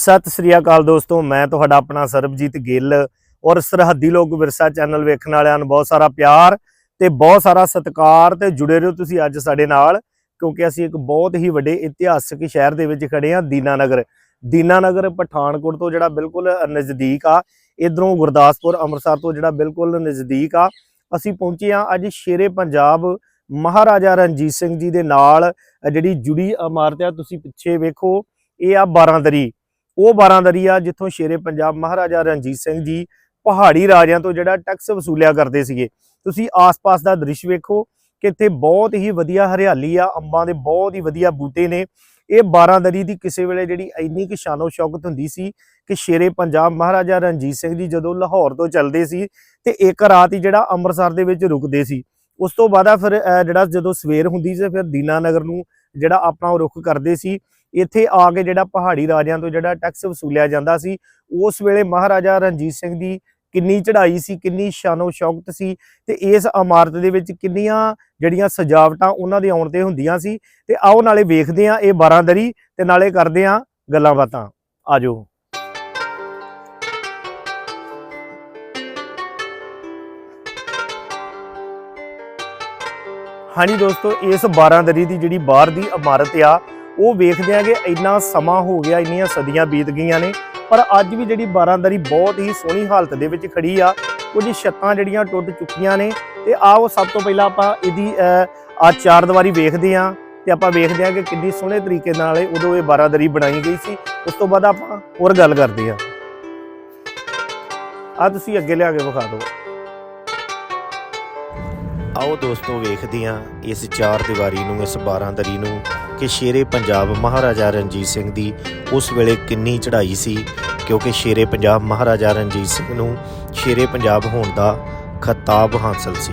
ਸਤਿ ਸ੍ਰੀ ਅਕਾਲ ਦੋਸਤੋ, ਮੈਂ ਤੁਹਾਡਾ ਆਪਣਾ ਸਰਬਜੀਤ ਗਿੱਲ ਔਰ ਸਰਹੱਦੀ ਲੋਕ ਵਿਰਸਾ ਚੈਨਲ ਵੇਖਣ ਵਾਲਿਆਂ ਨੂੰ ਬਹੁਤ ਸਾਰਾ ਪਿਆਰ ਤੇ ਬਹੁਤ ਸਾਰਾ ਸਤਿਕਾਰ ਤੇ ਜੁੜੇ ਰਹੋ ਤੁਸੀਂ ਅੱਜ ਸਾਡੇ ਨਾਲ, ਕਿਉਂਕਿ ਅਸੀਂ ਇੱਕ ਬਹੁਤ ਹੀ ਵੱਡੇ ਇਤਿਹਾਸਕ ਸ਼ਹਿਰ ਦੇ ਵਿੱਚ ਖੜੇ ਹਾਂ, ਦੀਨਾਨਗਰ। ਦੀਨਾਨਗਰ ਪਠਾਨਕੋਟ ਤੋਂ ਜਿਹੜਾ ਬਿਲਕੁਲ ਨਜ਼ਦੀਕ ਆ, ਇਧਰੋਂ ਗੁਰਦਾਸਪੁਰ, ਅੰਮ੍ਰਿਤਸਰ ਤੋਂ ਜਿਹੜਾ ਬਿਲਕੁਲ ਨਜ਼ਦੀਕ ਆ, ਅਸੀਂ ਪਹੁੰਚੇ ਆ ਅੱਜ ਸ਼ੇਰੇ ਪੰਜਾਬ ਮਹਾਰਾਜਾ ਰਣਜੀਤ ਸਿੰਘ ਜੀ ਦੇ ਨਾਲ, ਜਿਹੜੀ ਜੁੜੀ ਇਮਾਰਤ ਆ, ਤੁਸੀਂ ਪਿੱਛੇ ਵੇਖੋ, ਇਹ ਆ ਬਾਰਾਂਦਰੀ। ਉਹ ਬਾਰਾਂਦਰੀ ਆ ਜਿੱਥੋਂ ਸ਼ੇਰੇ ਪੰਜਾਬ ਮਹਾਰਾਜਾ ਰਣਜੀਤ ਸਿੰਘ ਜੀ ਪਹਾੜੀ ਰਾਜਿਆਂ ਤੋਂ ਜਿਹੜਾ ਟੈਕਸ ਵਸੂਲਿਆ ਕਰਦੇ ਸੀਗੇ। ਤੁਸੀਂ ਆਸ-ਪਾਸ ਦਾ ਦ੍ਰਿਸ਼ ਵੇਖੋ ਕਿ ਇੱਥੇ ਬਹੁਤ ਹੀ ਵਧੀਆ ਹਰਿਆਲੀ ਆ, ਅੰਬਾਂ ਦੇ ਬਹੁਤ ਹੀ ਵਧੀਆ ਬੂਟੇ ਨੇ। ਇਹ ਬਾਰਾਂਦਰੀ ਦੀ ਕਿਸੇ ਵੇਲੇ ਜਿਹੜੀ ਇੰਨੀ ਕਿ ਸ਼ਾਨੋ ਸ਼ੌਕਤ ਹੁੰਦੀ ਸੀ ਕਿ ਸ਼ੇਰੇ ਪੰਜਾਬ ਮਹਾਰਾਜਾ ਰਣਜੀਤ ਸਿੰਘ ਜੀ ਜਦੋਂ ਲਾਹੌਰ ਤੋਂ ਚੱਲਦੇ ਸੀ ਤੇ ਇੱਕ ਰਾਤ ਹੀ ਜਿਹੜਾ ਅੰਮ੍ਰਿਤਸਰ ਦੇ ਵਿੱਚ ਰੁਕਦੇ ਸੀ। ਉਸ ਤੋਂ ਬਾਅਦ ਫਿਰ ਜਿਹੜਾ ਜਦੋਂ ਸਵੇਰ ਹੁੰਦੀ ਸੀ ਫਿਰ ਦੀਨਾਨਗਰ ਨੂੰ ਜਿਹੜਾ ਆਪਣਾ ਉਹ ਰੁਖ ਕਰਦੇ ਸੀ। ਇੱਥੇ ਆ ਕੇ ਜਿਹੜਾ ਪਹਾੜੀ ਰਾਜਿਆਂ ਤੋਂ ਜਿਹੜਾ ਟੈਕਸ ਵਸੂਲਿਆ ਜਾਂਦਾ ਸੀ, ਉਸ ਵੇਲੇ ਮਹਾਰਾਜਾ ਰਣਜੀਤ ਸਿੰਘ ਦੀ ਕਿੰਨੀ ਚੜ੍ਹਾਈ ਸੀ, ਕਿੰਨੀ ਸ਼ਾਨੋ ਸ਼ੌਕਤ ਸੀ ਤੇ ਇਸ ਇਮਾਰਤ ਦੇ ਵਿੱਚ ਕਿੰਨੀਆਂ ਜਿਹੜੀਆਂ ਸਜਾਵਟਾਂ ਉਹਨਾਂ ਦੇ ਆਉਣ ਤੇ ਹੁੰਦੀਆਂ ਸੀ। ਤੇ ਆਓ ਨਾਲੇ ਵੇਖਦੇ ਆ ਇਹ ਬਾਰਾਂਦਰੀ ਤੇ ਨਾਲੇ ਕਰਦੇ ਆ ਗੱਲਾਂ ਬਾਤਾਂ। ਆਜੋ। ਹਾਂਜੀ ਦੋਸਤੋ, ਇਸ ਬਾਰਾਂਦਰੀ ਦੀ ਜਿਹੜੀ ਬਾਹਰ ਦੀ ਇਮਾਰਤ ਆ ਉਹ ਵੇਖਦੇ ਆ ਕਿ ਇੰਨਾ ਸਮਾਂ ਹੋ ਗਿਆ, ਇੰਨੀਆਂ ਸਦੀਆਂ ਬੀਤ ਗਈਆਂ ਨੇ, ਪਰ ਅੱਜ ਵੀ ਜਿਹੜੀ ਬਾਰਾਂਦਰੀ ਬਹੁਤ ਹੀ ਸੋਹਣੀ ਹਾਲਤ ਦੇ ਵਿੱਚ ਖੜੀ ਆ, ਕੁਝ ਛੱਤਾਂ ਜਿਹੜੀਆਂ ਟੁੱਟ ਚੁੱਕੀਆਂ ਨੇ, ਤੇ ਆਓ ਸਭ ਤੋਂ ਪਹਿਲਾਂ ਆਪਾਂ ਇਹਦੀ ਆ ਚਾਰ ਦੀਵਾਰੀ ਵੇਖਦੇ ਆ ਤੇ ਆਪਾਂ ਵੇਖਦੇ ਆ ਕਿ ਕਿੰਨੀ ਸੋਹਣੇ ਤਰੀਕੇ ਨਾਲ ਇਹ ਉਦੋਂ ਇਹ ਬਾਰਾਂਦਰੀ ਬਣਾਈ ਗਈ ਸੀ, ਉਸ ਤੋਂ ਬਾਅਦ ਆਪਾਂ ਹੋਰ ਗੱਲ ਕਰਦੇ ਆ ਆ ਤੁਸੀਂ ਅੱਗੇ ਲਿਆ ਕੇ ਵਿਖਾ ਦਿਓ। ਆਓ ਦੋਸਤੋ ਵੇਖਦੇ ਹਾਂ ਇਸ ਚਾਰ ਦੀਵਾਰੀ ਨੂੰ, ਇਸ ਬਾਰਾਂਦਰੀ ਨੂੰ ਕਿ ਸ਼ੇਰੇ ਪੰਜਾਬ ਮਹਾਰਾਜਾ ਰਣਜੀਤ ਸਿੰਘ ਦੀ ਉਸ ਵੇਲੇ ਕਿੰਨੀ ਚੜ੍ਹਾਈ ਸੀ, ਕਿਉਂਕਿ ਸ਼ੇਰੇ ਪੰਜਾਬ ਮਹਾਰਾਜਾ ਰਣਜੀਤ ਸਿੰਘ ਨੂੰ ਸ਼ੇਰੇ ਪੰਜਾਬ ਹੋਣ ਦਾ ਖਿਤਾਬ ਹਾਸਲ ਸੀ।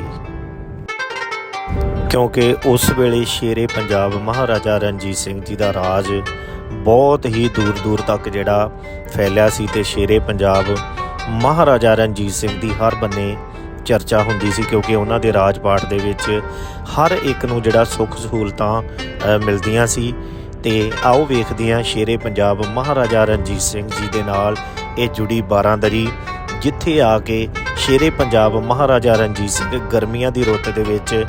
ਕਿਉਂਕਿ ਉਸ ਵੇਲੇ ਸ਼ੇਰੇ ਪੰਜਾਬ ਮਹਾਰਾਜਾ ਰਣਜੀਤ ਸਿੰਘ ਜੀ ਦਾ ਰਾਜ ਬਹੁਤ ਹੀ ਦੂਰ ਦੂਰ ਤੱਕ ਜਿਹੜਾ ਫੈਲਿਆ ਸੀ ਤੇ ਸ਼ੇਰੇ ਪੰਜਾਬ ਮਹਾਰਾਜਾ ਰਣਜੀਤ ਸਿੰਘ ਦੀ ਹਰ ਬੰਨੇ ਚਰਚਾ ਹੁੰਦੀ ਸੀ ਕਿਉਂਕਿ ਉਹਨਾਂ ਦੇ ਰਾਜ ਪਾਠ ਦੇ ਵਿੱਚ ਹਰ ਇੱਕ ਨੂੰ ਜਿਹੜਾ ਸੁੱਖ ਸਹੂਲਤਾਂ ਮਿਲਦੀਆਂ ਸੀ। ਤੇ ਆਓ ਵੇਖਦੇ ਹਾਂ ਸ਼ੇਰੇ ਪੰਜਾਬ ਮਹਾਰਾਜਾ ਰਣਜੀਤ ਸਿੰਘ ਜੀ ਦੇ ਨਾਲ ਇਹ ਜੁੜੀ ਬਾਰਾਂਦਰੀ, ਜਿੱਥੇ ਆ ਕੇ ਸ਼ੇਰੇ ਪੰਜਾਬ ਮਹਾਰਾਜਾ ਰਣਜੀਤ ਸਿੰਘ ਗਰਮੀਆਂ ਦੀ ਰੁੱਤ ਦੇ ਵਿੱਚ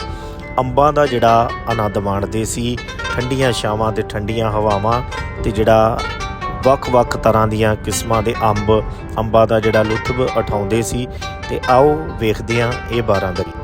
ਅੰਬਾਂ ਦਾ ਜਿਹੜਾ ਆਨੰਦ ਮਾਣਦੇ ਸੀ, ਠੰਡੀਆਂ ਛਾਵਾਂ ਤੇ ਠੰਡੀਆਂ ਹਵਾਵਾਂ ਤੇ ਜਿਹੜਾ ਵੱਖ-ਵੱਖ ਤਰ੍ਹਾਂ ਦੀਆਂ ਕਿਸਮਾਂ ਦੇ ਅੰਬ, ਅੰਬਾਂ ਦਾ ਜਿਹੜਾ ਲੁਤਫ ਉਠਾਉਂਦੇ ਸੀ। ਤੇ ਆਓ ਵੇਖਦੇ ਹਾਂ ਇਹ ਬਾਰਾਂਦਰੀ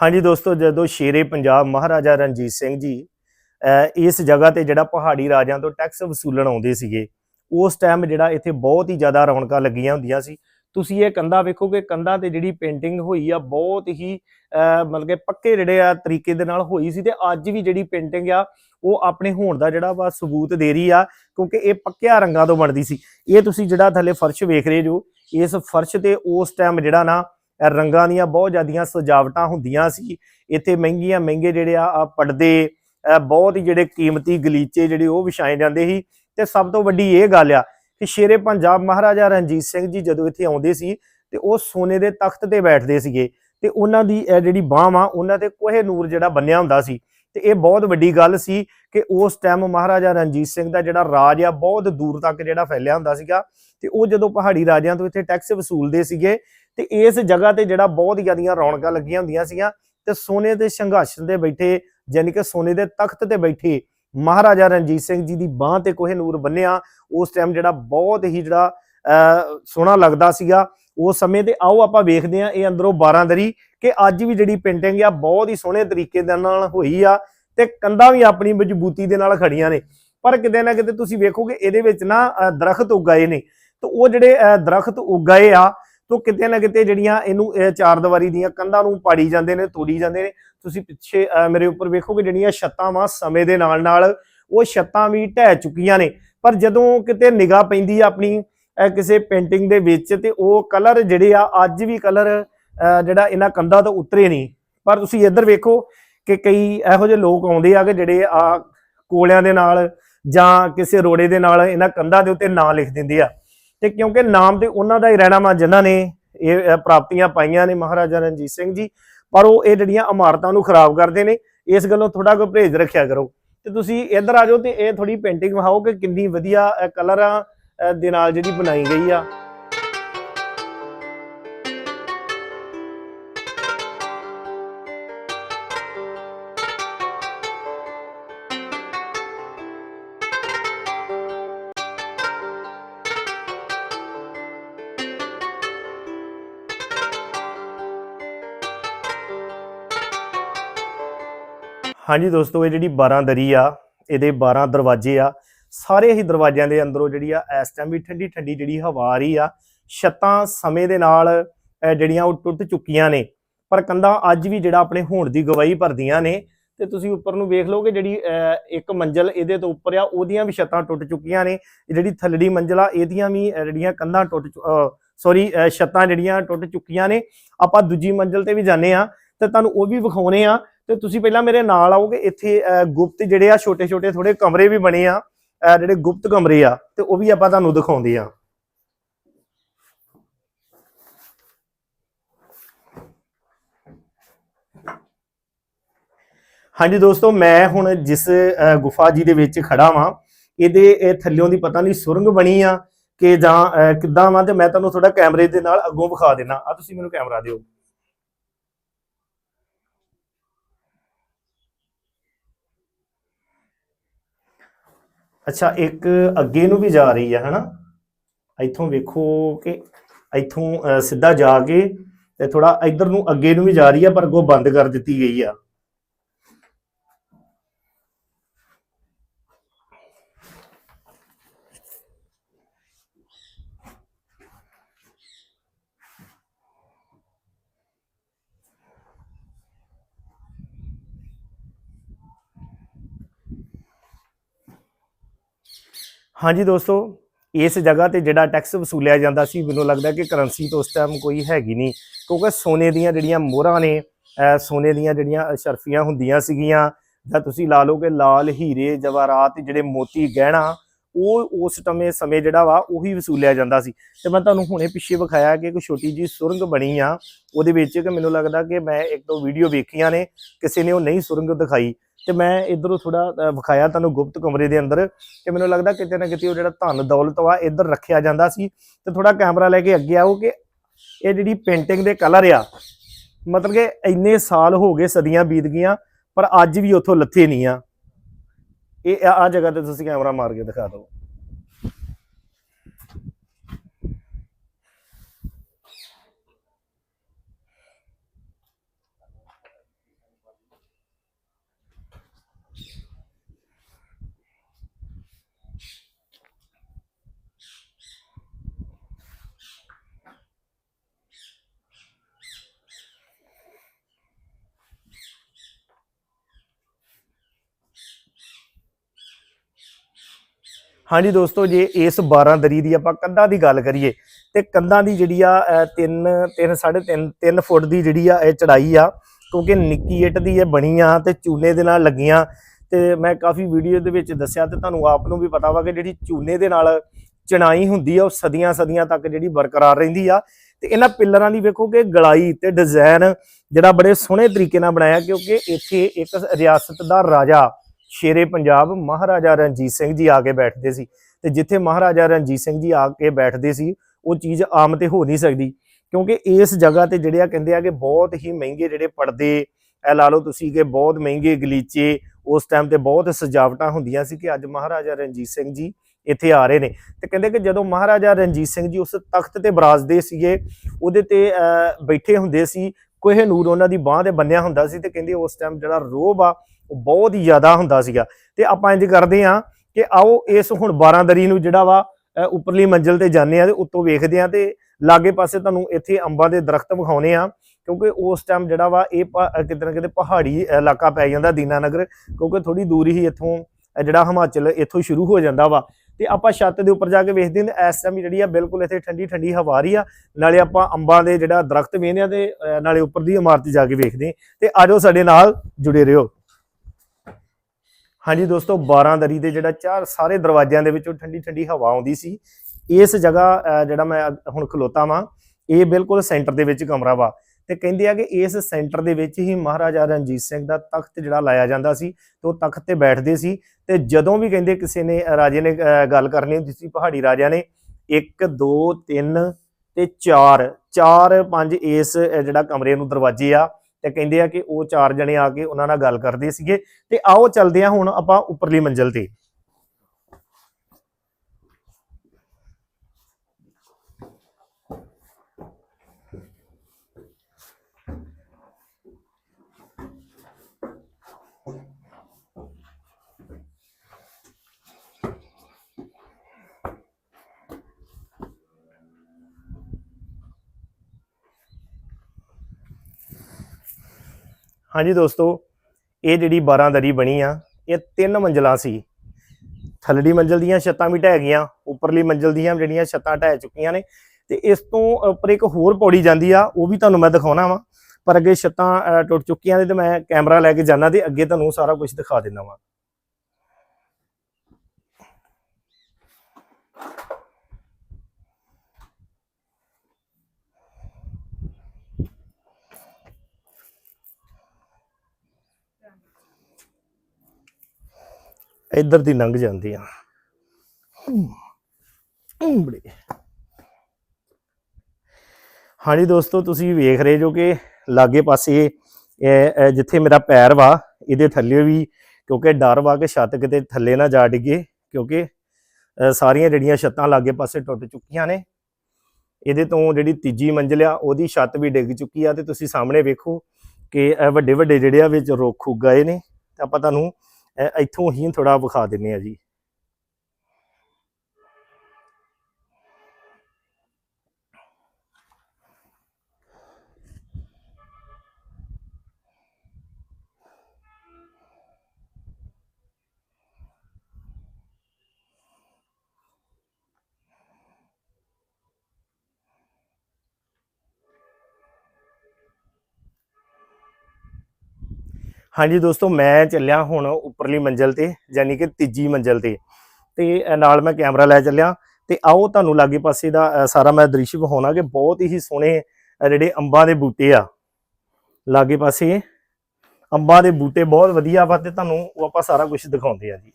ਹਾਂਜੀ ਦੋਸਤੋ, ਜਦੋਂ ਸ਼ੇਰੇ ਪੰਜਾਬ ਮਹਾਰਾਜਾ ਰਣਜੀਤ ਸਿੰਘ ਜੀ ਇਸ ਜਗ੍ਹਾ ਤੇ ਜਿਹੜਾ ਪਹਾੜੀ ਰਾਜਿਆਂ ਤੋਂ ਟੈਕਸ ਵਸੂਲਣ ਆਉਂਦੇ ਸੀਗੇ, ਉਸ ਟਾਈਮ ਜਿਹੜਾ ਇੱਥੇ ਬਹੁਤ ਹੀ ਜ਼ਿਆਦਾ ਰੌਣਕਾਂ ਲੱਗੀਆਂ ਹੁੰਦੀਆਂ ਸੀ। ਤੁਸੀਂ ਇਹ ਕੰਧਾਂ ਵੇਖੋਗੇ, ਕੰਧਾਂ ਤੇ ਜਿਹੜੀ ਪੇਂਟਿੰਗ ਹੋਈ ਆ, ਬਹੁਤ ਹੀ ਮਤਲਬ ਕਿ ਪੱਕੇ ਜਿਹੜੇ ਆ ਤਰੀਕੇ ਦੇ ਨਾਲ ਹੋਈ ਸੀ ਤੇ ਅੱਜ ਵੀ ਜਿਹੜੀ ਪੇਂਟਿੰਗ ਆ, ਉਹ ਆਪਣੇ ਹੋਣ ਦਾ ਜਿਹੜਾ ਵਾ ਸਬੂਤ ਦੇ ਰਹੀ ਆ, ਕਿਉਂਕਿ ਇਹ ਪੱਕਿਆਂ ਰੰਗਾਂ ਤੋਂ ਬਣਦੀ ਸੀ। ਇਹ ਤੁਸੀਂ ਜਿਹੜਾ ਥੱਲੇ ਫਰਸ਼ ਵੇਖ ਰਹੇ ਜੋ, ਇਸ ਫਰਸ਼ ਤੇ ਉਸ ਟਾਈਮ ਜਿਹੜਾ ਨਾ ਰੰਗਾਂ ਦੀਆਂ ਬਹੁਤ ਜ਼ਿਆਦੀਆਂ ਸਜਾਵਟਾਂ ਹੁੰਦੀਆਂ ਸੀ। ਇੱਥੇ ਮਹਿੰਗੀਆਂ, ਮਹਿੰਗੇ ਜਿਹੜੇ ਆ ਆ ਪਰਦੇ ਬਹੁਤ ਹੀ ਜਿਹੜੇ ਕੀਮਤੀ ਗਲੀਚੇ ਜਿਹੜੇ ਉਹ ਵਿਛਾਏ ਜਾਂਦੇ ਸੀ। ਤੇ ਸਭ ਤੋਂ ਵੱਡੀ ਇਹ ਗੱਲ ਆ ਕਿ ਸ਼ੇਰੇ ਪੰਜਾਬ ਮਹਾਰਾਜਾ ਰਣਜੀਤ ਸਿੰਘ ਜੀ ਜਦੋਂ ਇੱਥੇ ਆਉਂਦੇ ਸੀ ਤੇ ਉਹ ਸੋਨੇ ਦੇ ਤਖਤ ਤੇ ਬੈਠਦੇ ਸੀਗੇ ਤੇ ਉਹਨਾਂ ਦੀ ਇਹ ਜਿਹੜੀ ਬਾਹ ਆ, ਉਹਨਾਂ ਤੇ ਕੋਹੇ ਨੂਰ ਜਿਹੜਾ ਬੰਨਿਆ ਹੁੰਦਾ ਸੀ। ਤੇ ਇਹ ਬਹੁਤ ਵੱਡੀ ਗੱਲ ਸੀ ਕਿ ਉਸ ਟਾਈਮ ਮਹਾਰਾਜਾ ਰਣਜੀਤ ਸਿੰਘ ਦਾ ਜਿਹੜਾ ਰਾਜ ਆ, ਬਹੁਤ ਦੂਰ ਤੱਕ ਜਿਹੜਾ ਫੈਲਿਆ ਹੁੰਦਾ ਸੀਗਾ। ਤੇ ਉਹ ਜਦੋਂ ਪਹਾੜੀ ਰਾਜਿਆਂ ਤੋਂ ਇੱਥੇ ਟੈਕਸ ਵਸੂਲਦੇ ਸੀਗੇ ਤੇ ਇਸ ਜਗ੍ਹਾ ਤੇ ਜਿਹੜਾ ਬਹੁਤ ਹੀ ਜ਼ਿਆਦੀਆਂ ਰੌਣਕਾਂ ਲੱਗੀਆਂ ਹੁੰਦੀਆਂ ਸੀਗੀਆਂ ਤੇ ਸੋਨੇ ਦੇ ਸੰਘਰਸ਼ ਦੇ ਬੈਠੇ ਯਾਨੀ ਕਿ ਸੋਨੇ ਦੇ ਤਖਤ ਤੇ ਬੈਠੇ ਮਹਾਰਾਜਾ ਰਣਜੀਤ ਸਿੰਘ ਜੀ ਦੀ ਬਾਹ ਤੇ ਕੋਹੇ ਨੂਰ ਬੰਨਿਆ ਉਸ ਟਾਈਮ ਜਿਹੜਾ ਬਹੁਤ ਹੀ ਜਿਹੜਾ ਸੋਹਣਾ ਲੱਗਦਾ ਸੀਗਾ। ਉਸ ਸਮੇਂ ਤੇ ਆਓ ਆਪਾਂ ਵੇਖਦੇ ਹਾਂ ਇਹ ਅੰਦਰੋਂ 12 ਦਰੀ ਕਿ ਅੱਜ ਵੀ ਜਿਹੜੀ ਪੇਂਟਿੰਗ ਆ ਬਹੁਤ ਹੀ ਸੋਹਣੇ ਤਰੀਕੇ ਦੇ ਨਾਲ ਹੋਈ ਆ ਤੇ ਕੰਧਾਂ ਵੀ ਆਪਣੀ ਮਜ਼ਬੂਤੀ ਦੇ ਨਾਲ ਖੜੀਆਂ ਨੇ। ਪਰ ਕਿਤੇ ਨਾ ਕਿਤੇ ਤੁਸੀਂ ਵੇਖੋਗੇ ਇਹਦੇ ਵਿੱਚ ਨਾ ਅਹ, ਦਰਖਤ ਉਗਾਏ ਨੇ। ਤੇ ਉਹ ਜਿਹੜੇ ਅਹ, ਦਰਖਤ ਉਗਾਏ ਆ ਤੋਂ ਕਿਤੇ ਨਾ ਕਿਤੇ ਜਿਹੜੀਆਂ ਇਹਨੂੰ, ਇਹ ਚਾਰ ਦੀਵਾਰੀ ਦੀਆਂ ਕੰਧਾਂ ਨੂੰ ਪਾੜੀ ਜਾਂਦੇ ਨੇ, ਤੋੜੀ ਜਾਂਦੇ ਨੇ, ਤੁਸੀਂ ਪਿੱਛੇ ਮੇਰੇ ਉੱਪਰ ਵੇਖੋਗੇ ਜਿਹੜੀਆਂ ਛੱਤਾਂ ਵਾ ਸਮੇਂ ਦੇ ਨਾਲ ਨਾਲ ਉਹ ਛੱਤਾਂ ਵੀ ਢਹਿ ਚੁੱਕੀਆਂ ਨੇ। ਪਰ ਜਦੋਂ ਕਿਤੇ ਨਿਗਾਹ ਪੈਂਦੀ ਆ ਆਪਣੀ ਕਿਸੇ ਪੇਂਟਿੰਗ ਦੇ ਵਿੱਚ ਤੇ ਉਹ ਕਲਰ ਜਿਹੜੇ ਆ, ਅੱਜ ਵੀ ਕਲਰ ਜਿਹੜਾ ਇਹਨਾਂ ਕੰਧਾਂ ਤੋਂ ਉਤਰੇ ਨਹੀਂ ਪਰ ਤੁਸੀਂ ਇੱਧਰ ਵੇਖੋ ਕਿ ਕਈ ਇਹੋ ਜਿਹੇ ਲੋਕ ਆਉਂਦੇ ਆ ਕਿ ਜਿਹੜੇ ਆ ਕੋਲਿਆਂ ਦੇ ਨਾਲ ਜਾਂ ਕਿਸੇ ਰੋੜੇ ਦੇ ਨਾਲ ਇਹਨਾਂ ਕੰਧਾਂ ਦੇ ਉੱਤੇ ਨਾਂ ਲਿਖ ਦਿੰਦੇ ਆ। ਤੇ ਕਿਉਂਕਿ ਨਾਮ ਤੇ ਉਹਨਾਂ ਦਾ ਹੀ ਰਹਿਣਾ ਵਾ ਜਿਨ੍ਹਾਂ ਨੇ ਇਹ ਪ੍ਰਾਪਤੀਆਂ ਪਾਈਆਂ ਨੇ ਮਹਾਰਾਜਾ ਰਣਜੀਤ ਸਿੰਘ ਜੀ, ਪਰ ਉਹ ਇਹ ਜਿਹੜੀਆਂ ਇਮਾਰਤਾਂ ਨੂੰ ਖਰਾਬ ਕਰਦੇ ਨੇ, ਇਸ ਗੱਲੋਂ ਥੋੜਾ ਕੋ ਪਰਹੇਜ਼ ਰੱਖਿਆ ਕਰੋ। ਤੇ ਤੁਸੀਂ ਇੱਧਰ ਆ ਜਾਓ ਤੇ ਇਹ ਥੋੜੀ ਪੇਂਟਿੰਗ ਵਿਖਾਓ ਕਿ ਕਿੰਨੀ ਵਧੀਆ ਕਲਰਾਂ ਦੇ ਨਾਲ ਜਿਹੜੀ ਬਣਾਈ ਗਈ ਆ। ਹਾਂਜੀ ਦੋਸਤੋ, ਇਹ ਜਿਹੜੀ 12 ਦਰੀ ਆ, ਇਹਦੇ 12 ਦਰਵਾਜ਼ੇ ਆ, ਸਾਰੇ ਹੀ ਦਰਵਾਜ਼ਿਆਂ ਦੇ ਅੰਦਰੋਂ ਜਿਹੜੀ ਆ, ਇਸ ਟਾਈਮ ਵੀ ਠੰਡੀ ਠੰਡੀ ਜਿਹੜੀ ਹਵਾ ਆ ਰਹੀ ਆ, ਛੱਤਾਂ ਸਮੇਂ ਦੇ ਨਾਲ ਜਿਹੜੀਆਂ ਉਹ ਟੁੱਟ ਚੁੱਕੀਆਂ ਨੇ, ਪਰ ਕੰਧਾਂ ਅੱਜ ਵੀ ਜਿਹੜਾ ਆਪਣੇ ਹੋਣ ਦੀ ਗਵਾਹੀ ਭਰਦੀਆਂ ਨੇ, ਤੇ ਤੁਸੀਂ ਉੱਪਰ ਨੂੰ ਵੇਖ ਲਓ ਕਿ ਜਿਹੜੀ ਇੱਕ ਮੰਜ਼ਲ ਇਹਦੇ ਤੋਂ ਉੱਪਰ ਆ, ਉਹਦੀਆਂ ਵੀ ਛੱਤਾਂ ਟੁੱਟ ਚੁੱਕੀਆਂ ਨੇ ਜਿਹੜੀ ਥੱਲੜੀ ਮੰਜ਼ਲ ਆ, ਇਹਦੀਆਂ ਵੀ ਜਿਹੜੀਆਂ ਕੰਧਾਂ ਟੁੱਟ ਸੌਰੀ ਛੱਤਾਂ ਜਿਹੜੀਆਂ ਟੁੱਟ ਚੁੱਕੀਆਂ ਨੇ, ਆਪਾਂ ਦੂਜੀ ਮੰਜ਼ਲ ਤੇ ਵੀ ਜਾਂਦੇ ਆ, ਤੇ ਤੁਹਾਨੂੰ ਉਹ ਵੀ ਵਿਖਾਉਣੇ ਆ ਤੇ ਤੁਸੀਂ ਪਹਿਲਾਂ ਮੇਰੇ ਨਾਲ ਆਓਗੇ ਇੱਥੇ ਅਹ, ਗੁਪਤ ਜਿਹੜੇ ਆ ਛੋਟੇ ਛੋਟੇ ਥੋੜੇ ਕਮਰੇ ਵੀ ਬਣੇ ਆ ਜਿਹੜੇ ਗੁਪਤ ਕਮਰੇ ਆ ਤੇ ਉਹ ਵੀ ਆਪਾਂ ਤੁਹਾਨੂੰ ਦਿਖਾਉਂਦੇ ਆ। ਹਾਂਜੀ ਦੋਸਤੋ ਮੈਂ ਹੁਣ ਜਿਸ ਅਹ, ਗੁਫਾ ਜੀ ਦੇ ਵਿੱਚ ਖੜਾ ਵਾਂ ਇਹਦੇ ਇਹ ਥੱਲਿਓਂ ਦੀ ਪਤਾ ਨਹੀਂ ਸੁਰੰਗ ਬਣੀ ਆ ਕਿ ਜਾਂ ਕਿੱਦਾਂ ਵਾਂ ਤੇ ਮੈਂ ਤੁਹਾਨੂੰ ਥੋੜਾ ਕੈਮਰੇ ਦੇ ਨਾਲ ਅੱਗੋਂ ਵਿਖਾ ਦੇਣਾ ਆ ਤੁਸੀਂ ਮੈਨੂੰ ਕੈਮਰਾ ਦਿਓ। ਅੱਛਾ ਇੱਕ ਅੱਗੇ ਨੂੰ ਵੀ ਜਾ ਰਹੀ ਆ ਹਨਾ? ਇੱਥੋਂ ਵੇਖੋ ਕਿ ਇੱਥੋਂ ਅਹ, ਸਿੱਧਾ ਜਾ ਕੇ ਤੇ ਥੋੜਾ ਇੱਧਰ ਨੂੰ ਅੱਗੇ ਨੂੰ ਵੀ ਜਾ ਰਹੀ ਹੈ ਪਰ ਅੱਗੋਂ ਬੰਦ ਕਰ ਦਿੱਤੀ ਗਈ ਆ। ਹਾਂਜੀ ਦੋਸਤੋ, ਇਸ ਜਗ੍ਹਾ ਤੇ ਜਿਹੜਾ ਟੈਕਸ ਵਸੂਲਿਆ ਜਾਂਦਾ ਸੀ, ਮੈਨੂੰ ਲੱਗਦਾ ਕਿ ਕਰੰਸੀ ਤੋਂ ਉਸ ਟਾਈਮ ਕੋਈ ਹੈਗੀ ਨਹੀਂ, ਕਿਉਂਕਿ ਸੋਨੇ ਦੀਆਂ ਜਿਹੜੀਆਂ ਮੋਹਰਾਂ ਨੇ ਸੋਨੇ ਦੀਆਂ ਜਿਹੜੀਆਂ ਸ਼ਰਫੀਆਂ ਹੁੰਦੀਆਂ ਸੀਗੀਆਂ, ਜਾਂ ਤੁਸੀਂ ਲਾ ਲਓ ਕਿ ਲਾਲ, ਹੀਰੇ, ਜਵਾਹਰਾਤ ਜਿਹੜੇ ਮੋਤੀ, ਗਹਿਣਾ, ਉਹ ਉਸ ਸਮੇਂ ਸਮੇਂ ਜਿਹੜਾ ਵਾ, ਉਹੀ ਵਸੂਲਿਆ ਜਾਂਦਾ ਸੀ। ਤੇ ਮੈਂ ਤੁਹਾਨੂੰ ਹੁਣੇ ਪਿੱਛੇ ਵਿਖਾਇਆ ਕਿ ਇੱਕ ਛੋਟੀ ਜੀ ਸੁਰੰਗ ਬਣੀ ਆ, ਉਹਦੇ ਵਿੱਚ ਕਿ ਮੈਨੂੰ ਲੱਗਦਾ ਕਿ ਮੈਂ ਇੱਕ ਦੋ ਵੀਡੀਓ ਵੇਖੀਆਂ ਨੇ, ਕਿਸੇ ਨੇ ਉਹ ਨਹੀਂ ਸੁਰੰਗ ਦਿਖਾਈ। ਤੇ ਮੈਂ ਇਧਰੋਂ ਥੋੜਾ ਵਿਖਾਇਆ ਤੁਹਾਨੂੰ ਗੁਪਤ ਕਮਰੇ ਦੇ ਅੰਦਰ ਕਿ ਮੈਨੂੰ ਲੱਗਦਾ ਕਿਤੇ ਨਾ ਕਿਤੇ ਉਹ ਜਿਹੜਾ ਧਨ ਦੌਲਤ ਵਾ ਇੱਧਰ ਰੱਖਿਆ ਜਾਂਦਾ ਸੀ ਤੇ ਥੋੜਾ ਕੈਮਰਾ ਲੈ ਕੇ ਅੱਗੇ ਆਓ ਕਿ ਇਹ ਜਿਹੜੀ ਪੇਂਟਿੰਗ ਦੇ ਕਲਰ ਆ, ਮਤਲਬ ਕਿ ਇੰਨੇ ਸਾਲ ਹੋ ਗਏ ਸਦੀਆਂ ਬੀਤ ਗਈਆਂ, ਪਰ ਅੱਜ ਵੀ ਉੱਥੋਂ ਲੱਥੇ ਨਹੀਂ ਆ। ਇਹ ਆ ਜਗ੍ਹਾ ਤੇ ਤੁਸੀਂ ਕੈਮਰਾ ਮਾਰ ਕੇ ਦਿਖਾ ਦਿਓ। ਹਾਂਜੀ ਦੋਸਤੋ, ਜੇ ਇਸ 12 ਦਰੀ ਦੀ ਆਪਾਂ ਕੰਧਾਂ ਦੀ ਗੱਲ ਕਰੀਏ, ਤੇ ਕੰਧਾਂ ਦੀ ਜਿਹੜੀ ਆ 3 3 3.5 3 ਫੁੱਟ ਦੀ ਜਿਹੜੀ ਆ, ਇਹ ਚੜਾਈ ਆ, ਕਿਉਂਕਿ ਨਿੱਕੀ ਇੱਟ ਦੀ ਇਹ ਬਣੀ ਆ ਤੇ ਚੂਨੇ ਦੇ ਨਾਲ ਲੱਗੀਆਂ। ਤੇ ਮੈਂ ਕਾਫੀ ਵੀਡੀਓ ਦੇ ਵਿੱਚ ਦੱਸਿਆ ਤੇ ਤੁਹਾਨੂੰ ਆਪ ਨੂੰ ਵੀ ਪਤਾ ਵਾ ਕਿ ਜਿਹੜੀ ਚੂਨੇ ਦੇ ਨਾਲ ਚਣਾਈ ਹੁੰਦੀ ਆ, ਉਹ ਸਦੀਆਂ ਸਦੀਆਂ ਤੱਕ ਜਿਹੜੀ ਬਰਕਰਾਰ ਰਹਿੰਦੀ ਆ। ਤੇ ਇਹਨਾਂ ਪਿੱਲਰਾਂ ਦੀ ਵੇਖੋ ਕਿ ਗਲਾਈ ਤੇ ਡਿਜ਼ਾਈਨ ਜਿਹੜਾ ਬੜੇ ਸੋਹਣੇ ਤਰੀਕੇ ਨਾਲ ਬਣਾਇਆ, ਕਿਉਂਕਿ ਇੱਥੇ ਇੱਕ ਰਿਆਸਤ ਦਾ ਰਾਜਾ ਸ਼ੇਰੇ ਪੰਜਾਬ ਮਹਾਰਾਜਾ ਰਣਜੀਤ ਸਿੰਘ ਜੀ ਆ ਕੇ ਬੈਠਦੇ ਸੀ ਤੇ ਜਿੱਥੇ ਮਹਾਰਾਜਾ ਰਣਜੀਤ ਸਿੰਘ ਜੀ ਆ ਕੇ ਬੈਠਦੇ ਸੀ, ਉਹ ਚੀਜ਼ ਆਮ ਤੇ ਹੋ ਨਹੀਂ ਸਕਦੀ, ਕਿਉਂਕਿ ਇਸ ਜਗ੍ਹਾ ਤੇ ਜਿਹੜੇ ਆ ਕਹਿੰਦੇ ਆ ਕਿ ਬਹੁਤ ਹੀ ਮਹਿੰਗੇ ਜਿਹੜੇ ਪਰਦੇ, ਇਹ ਲਾ ਲਓ ਤੁਸੀਂ ਕਿ ਬਹੁਤ ਮਹਿੰਗੇ ਗਲੀਚੇ, ਉਸ ਟਾਈਮ ਤੇ ਬਹੁਤ ਸਜਾਵਟਾਂ ਹੁੰਦੀਆਂ ਸੀ ਕਿ ਅੱਜ ਮਹਾਰਾਜਾ ਰਣਜੀਤ ਸਿੰਘ ਜੀ ਇੱਥੇ ਆ ਰਹੇ ਨੇ। ਤੇ ਕਹਿੰਦੇ ਕਿ ਜਦੋਂ ਮਹਾਰਾਜਾ ਰਣਜੀਤ ਸਿੰਘ ਜੀ ਉਸ ਤਖਤ ਤੇ ਬਰਾਜਦੇ ਸੀਗੇ, ਉਹਦੇ ਤੇ ਬੈਠੇ ਹੁੰਦੇ ਸੀ, ਕੋਹੇ ਨੂਰ ਉਹਨਾਂ ਦੀ ਬਾਹ ਤੇ ਬੰਨਿਆ ਹੁੰਦਾ ਸੀ ਤੇ ਕਹਿੰਦੇ ਉਸ ਟਾਈਮ ਜਿਹੜਾ ਰੋਬ ਆ ਉਹ ਬਹੁਤ ਹੀ ਜ਼ਿਆਦਾ ਹੁੰਦਾ ਸੀਗਾ। ਤੇ ਆਪਾਂ ਇੰਜ ਕਰਦੇ ਆ ਕਿ ਆਓ ਇਸ ਹੁਣ 12 ਦਰੀ ਨੂੰ ਜਿਹੜਾ ਵਾ ਉੱਪਰਲੀ ਮੰਜ਼ਿਲ ਤੇ ਜਾਂਦੇ ਆ ਤੇ ਉੱਤੋਂ ਵੇਖਦੇ ਆ ਤੇ ਲਾਗੇ ਪਾਸੇ ਤੁਹਾਨੂੰ ਇੱਥੇ ਅੰਬਾਂ ਦੇ ਦਰਖਤ ਵਿਖਾਉਨੇ ਆ ਕਿਉਂਕਿ ਉਸ ਟਾਈਮ ਜਿਹੜਾ ਵਾ ਇਹ ਪ- ਕਿਤੇ ਨਾ ਕਿਤੇ ਪਹਾੜੀ ਇਲਾਕਾ ਪੈ ਜਾਂਦਾ ਦੀਨਾਨਗਰ, ਕਿਉਂਕਿ ਥੋੜੀ ਦੂਰ ਹੀ ਇੱਥੋਂ ਜਿਹੜਾ ਹਿਮਾਚਲ ਇੱਥੋਂ ਸ਼ੁਰੂ ਹੋ ਜਾਂਦਾ ਵਾ। ਤੇ ਆਪਾਂ ਛੱਤ ਦੇ ਉੱਪਰ ਜਾ ਕੇ ਵੇਖਦੇ ਹਾਂ ਇਸ ਟਾਈਮ ਜਿਹੜੀ ਆ ਬਿਲਕੁਲ ਇੱਥੇ ਠੰਡੀ ਠੰਡੀ ਹਵਾ ਰਹੀ ਆ, ਨਾਲੇ ਆਪਾਂ ਅੰਬਾਂ ਦੇ ਜਿਹੜਾ ਦਰਖਤ ਵੇਖਦੇ ਆ ਤੇ ਨਾਲੇ ਉੱਪਰ ਦੀ ਇਮਾਰਤ ਜਾ ਕੇ ਵੇਖਦੇ ਹਾਂ। ਤੇ ਆਜੋ ਸਾਡੇ ਨਾਲ ਜੁੜੇ ਰਹੋ। ਹਾਂਜੀ ਦੋਸਤੋ 12 ਦਰੀ ਦੇ ਜਿਹੜਾ ਚਾਰ ਸਾਰੇ ਦਰਵਾਜ਼ਿਆਂ ਦੇ ਵਿੱਚੋਂ ਠੰਡੀ ਠੰਡੀ ਹਵਾ ਆਉਂਦੀ ਸੀ। ਇਸ ਜਗ੍ਹਾ ਜਿਹੜਾ ਮੈਂ ਹੁਣ ਖਲੋਤਾ ਵਾਂ, ਇਹ ਬਿਲਕੁਲ ਸੈਂਟਰ ਦੇ ਵਿੱਚ ਕਮਰਾ ਵਾ। ਤੇ ਕਹਿੰਦੇ ਆ ਕਿ ਇਸ ਸੈਂਟਰ ਦੇ ਵਿੱਚ ਹੀ ਮਹਾਰਾਜਾ ਰਣਜੀਤ ਸਿੰਘ ਦਾ ਤਖਤ ਜਿਹੜਾ ਲਾਇਆ ਜਾਂਦਾ ਸੀ ਤੇ ਉਹ ਤਖਤ ਤੇ ਬੈਠਦੇ ਸੀ। ਤੇ ਜਦੋਂ ਵੀ ਕਹਿੰਦੇ ਕਿਸੇ ਨੇ ਰਾਜੇ ਨੇ ਗੱਲ ਕਰਨੀ ਹੁੰਦੀ ਸੀ ਪਹਾੜੀ ਰਾਜਿਆਂ ਨੇ 1 2 3 ਤੇ 4 4 5 ਇਸ ਜਿਹੜਾ ਕਮਰੇ ਨੂੰ ਦਰਵਾਜ਼ੇ ਆ ਤੇ ਕਹਿੰਦੇ ਆ ਕਿ ਉਹ ਚਾਰ ਜਣੇ ਆ ਕੇ ਉਹਨਾਂ ਨਾਲ ਗੱਲ ਕਰਦੇ ਸੀਗੇ। ਤੇ ਆਓ ਚੱਲਦੇ ਆ ਹੁਣ ਆਪਾਂ ਉੱਪਰਲੀ ਮੰਜ਼ਲ ਤੇ। ਹਾਂਜੀ ਦੋਸਤੋ, ਇਹ ਜਿਹੜੀ 12 ਦਰੀ ਬਣੀ ਆ, ਇਹ ਤਿੰਨ ਮੰਜ਼ਲਾਂ ਸੀ। ਥੱਲੜੀ ਮੰਜ਼ਲ ਦੀਆਂ ਛੱਤਾਂ ਵੀ ਢਹਿ ਗਈਆਂ, ਉੱਪਰਲੀ ਮੰਜ਼ਲ ਦੀਆਂ ਜਿਹੜੀਆਂ ਛੱਤਾਂ ਢਹਿ ਚੁੱਕੀਆਂ ਨੇ, ਤੇ ਇਸ ਤੋਂ ਉੱਪਰ ਇੱਕ ਹੋਰ ਪੌੜੀ ਜਾਂਦੀ ਆ, ਉਹ ਵੀ ਤੁਹਾਨੂੰ ਮੈਂ ਦਿਖਾਉਣਾ ਵਾ। ਪਰ ਅੱਗੇ ਛੱਤਾਂ ਟੁੱਟ ਚੁੱਕੀਆਂ ਨੇ ਤੇ ਮੈਂ ਕੈਮਰਾ ਲੈ ਕੇ ਜਾਣਾ ਤੇ ਅੱਗੇ ਤੁਹਾਨੂੰ ਸਾਰਾ ਕੁਝ ਦਿਖਾ ਦਿੰਦਾ ਵਾਂ। ਇੱਧਰ ਦੀ ਲੰਘ ਜਾਂਦੀ ਆ। ਬੜੇ। ਹਾਂਜੀ ਦੋਸਤੋ ਤੁਸੀਂ ਵੇਖ ਰਹੇ ਜੋ ਕਿ ਲਾਗੇ ਪਾਸੇ ਜਿੱਥੇ ਮੇਰਾ ਪੈਰ ਵਾ ਇਹਦੇ ਥੱਲੇ ਵੀ ਕਿਉਂਕਿ ਡਰ ਵਾ ਕਿ ਛੱਤ ਕਿਤੇ ਥੱਲੇ ਨਾ ਜਾ ਡਿੱਗੇ ਕਿਉਂਕਿ ਅ, ਸਾਰੀਆਂ ਜਿਹੜੀਆਂ ਛੱਤਾਂ ਲਾਗੇ ਪਾਸੇ ਟੁੱਟ ਚੁੱਕੀਆਂ ਨੇ। ਇਹਦੇ ਤੋਂ ਜਿਹੜੀ ਤੀਜੀ ਮੰਜ਼ਿਲ ਆ ਉਹਦੀ ਛੱਤ ਵੀ ਡਿੱਗ ਚੁੱਕੀ ਆ ਤੇ ਤੁਸੀਂ ਸਾਹਮਣੇ ਵੇਖੋ ਕਿ ਵੱਡੇ ਵੱਡੇ ਜਿਹੜੇ ਆ ਵਿੱਚ ਰੁੱਖ ਉੱਗ ਗਏ ਨੇ। ਤੇ ਆਪਾਂ ਤੁਹਾਨੂੰ ਇੱਥੋਂ ਹੀ ਥੋੜਾ ਵਿਖਾ ਦਿੰਨੇ ਆ ਜੀ। ਹਾਂਜੀ ਦੋਸਤੋ, ਮੈਂ ਚੱਲਿਆ ਹੁਣ ਉੱਪਰਲੀ ਮੰਜ਼ਲ ਤੇ, ਯਾਨੀ ਕਿ ਤੀਜੀ ਮੰਜ਼ਲ ਤੇ। ਤੇ ਨਾਲ ਮੈਂ ਕੈਮਰਾ ਲੈ ਚੱਲਿਆ। ਤੇ ਆਓ ਤੁਹਾਨੂੰ ਲਾਗੇ ਪਾਸੇ ਦਾ ਸਾਰਾ ਮੈਂ ਦ੍ਰਿਸ਼ ਵਿਖਾਉਣਾ ਕਿ ਬਹੁਤ ਹੀ ਸੋਹਣੇ ਜਿਹੜੇ ਅੰਬਾਂ ਦੇ ਬੂਟੇ ਆ। ਲਾਗੇ ਪਾਸੇ, ਅੰਬਾਂ ਦੇ ਬੂਟੇ ਬਹੁਤ ਵਧੀਆ ਵਾ ਤੇ ਤੁਹਾਨੂੰ ਉਹ ਆਪਾਂ ਸਾਰਾ ਕੁਝ ਦਿਖਾਉਂਦੇ ਆ ਜੀ।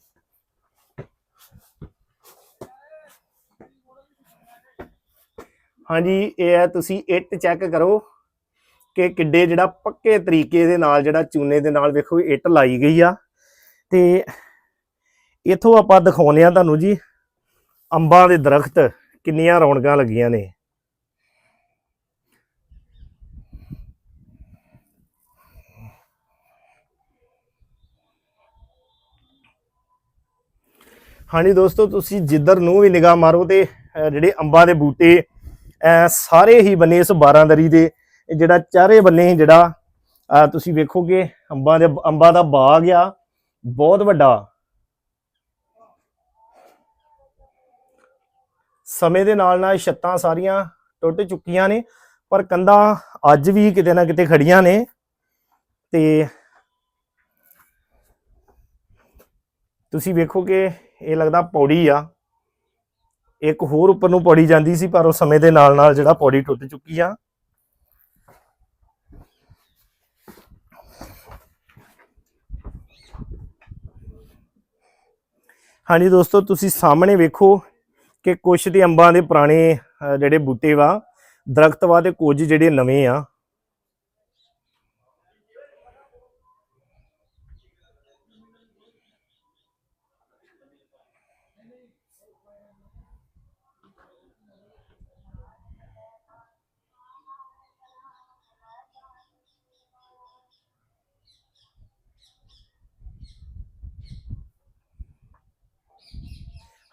ਹਾਂਜੀ, ਇਹ ਹੈ ਤੁਸੀਂ ਇੱਟ ਚੈੱਕ ਕਰੋ। ਕਿ ਕਿੱਡੇ ਜਿਹੜਾ ਪੱਕੇ ਤਰੀਕੇ ਦੇ ਨਾਲ ਜਿਹੜਾ ਚੂਨੇ ਦੇ ਨਾਲ ਵੇਖੋ ਇੱਟ ਲਾਈ ਗਈ ਆ। ਤੇ ਇਥੋਂ ਆਪਾਂ ਦਿਖਾਉਂਦੇ ਆ ਤੁਹਾਨੂੰ ਜੀ, ਅੰਬਾਂ ਦੇ ਦਰਖਤ ਕਿੰਨੀਆਂ ਰੌਣਕਾਂ ਲੱਗੀਆਂ ਨੇ। ਹਾਂਜੀ ਦੋਸਤੋ, ਤੁਸੀਂ ਜਿੱਧਰ ਨੂੰ ਵੀ ਨਿਗਾਹ ਮਾਰੋ ਤੇ ਜਿਹੜੇ ਅੰਬਾਂ ਦੇ ਬੂਟੇ ਸਾਰੇ ਹੀ ਬੰਨੇ ਇਸ 12 ਦਰੀ ਦੇ। ਇਹ ਜਿਹੜਾ ਚਾਰੇ ਬੰਨੇ ਜਿਹੜਾ ਅਹ, ਤੁਸੀਂ ਵੇਖੋਗੇ ਅੰਬਾਂ ਦੇ ਅੰਬਾਂ ਦਾ ਬਾਗ ਆ ਬਹੁਤ ਵੱਡਾ। ਸਮੇਂ ਦੇ ਨਾਲ ਨਾਲ ਛੱਤਾਂ ਸਾਰੀਆਂ ਟੁੱਟ ਚੁੱਕੀਆਂ ਨੇ ਪਰ ਕੰਧਾਂ ਅੱਜ ਵੀ ਕਿਤੇ ਨਾ ਕਿਤੇ ਖੜੀਆਂ ਨੇ ਤੇ ਤੁਸੀਂ ਵੇਖੋਗੇ ਇਹ ਲੱਗਦਾ ਪੌੜੀ ਆ। ਇੱਕ ਹੋਰ ਉੱਪਰ ਨੂੰ ਪੌੜੀ ਜਾਂਦੀ ਸੀ ਪਰ ਉਹ ਸਮੇਂ ਦੇ ਨਾਲ ਨਾਲ ਜਿਹੜਾ ਪੌੜੀ ਟੁੱਟ ਚੁੱਕੀ ਆ। ਹਾਂਜੀ ਦੋਸਤੋ, ਤੁਸੀਂ ਸਾਹਮਣੇ ਵੇਖੋ ਕਿ ਕੁਛ ਦੇ ਅੰਬਾਂ ਦੇ ਪੁਰਾਣੇ ਜਿਹੜੇ ਬੂਟੇ ਵਾ, ਦਰਖਤ ਵਾ ਤੇ ਕੁਝ ਜਿਹੜੇ ਨਵੇਂ ਆ।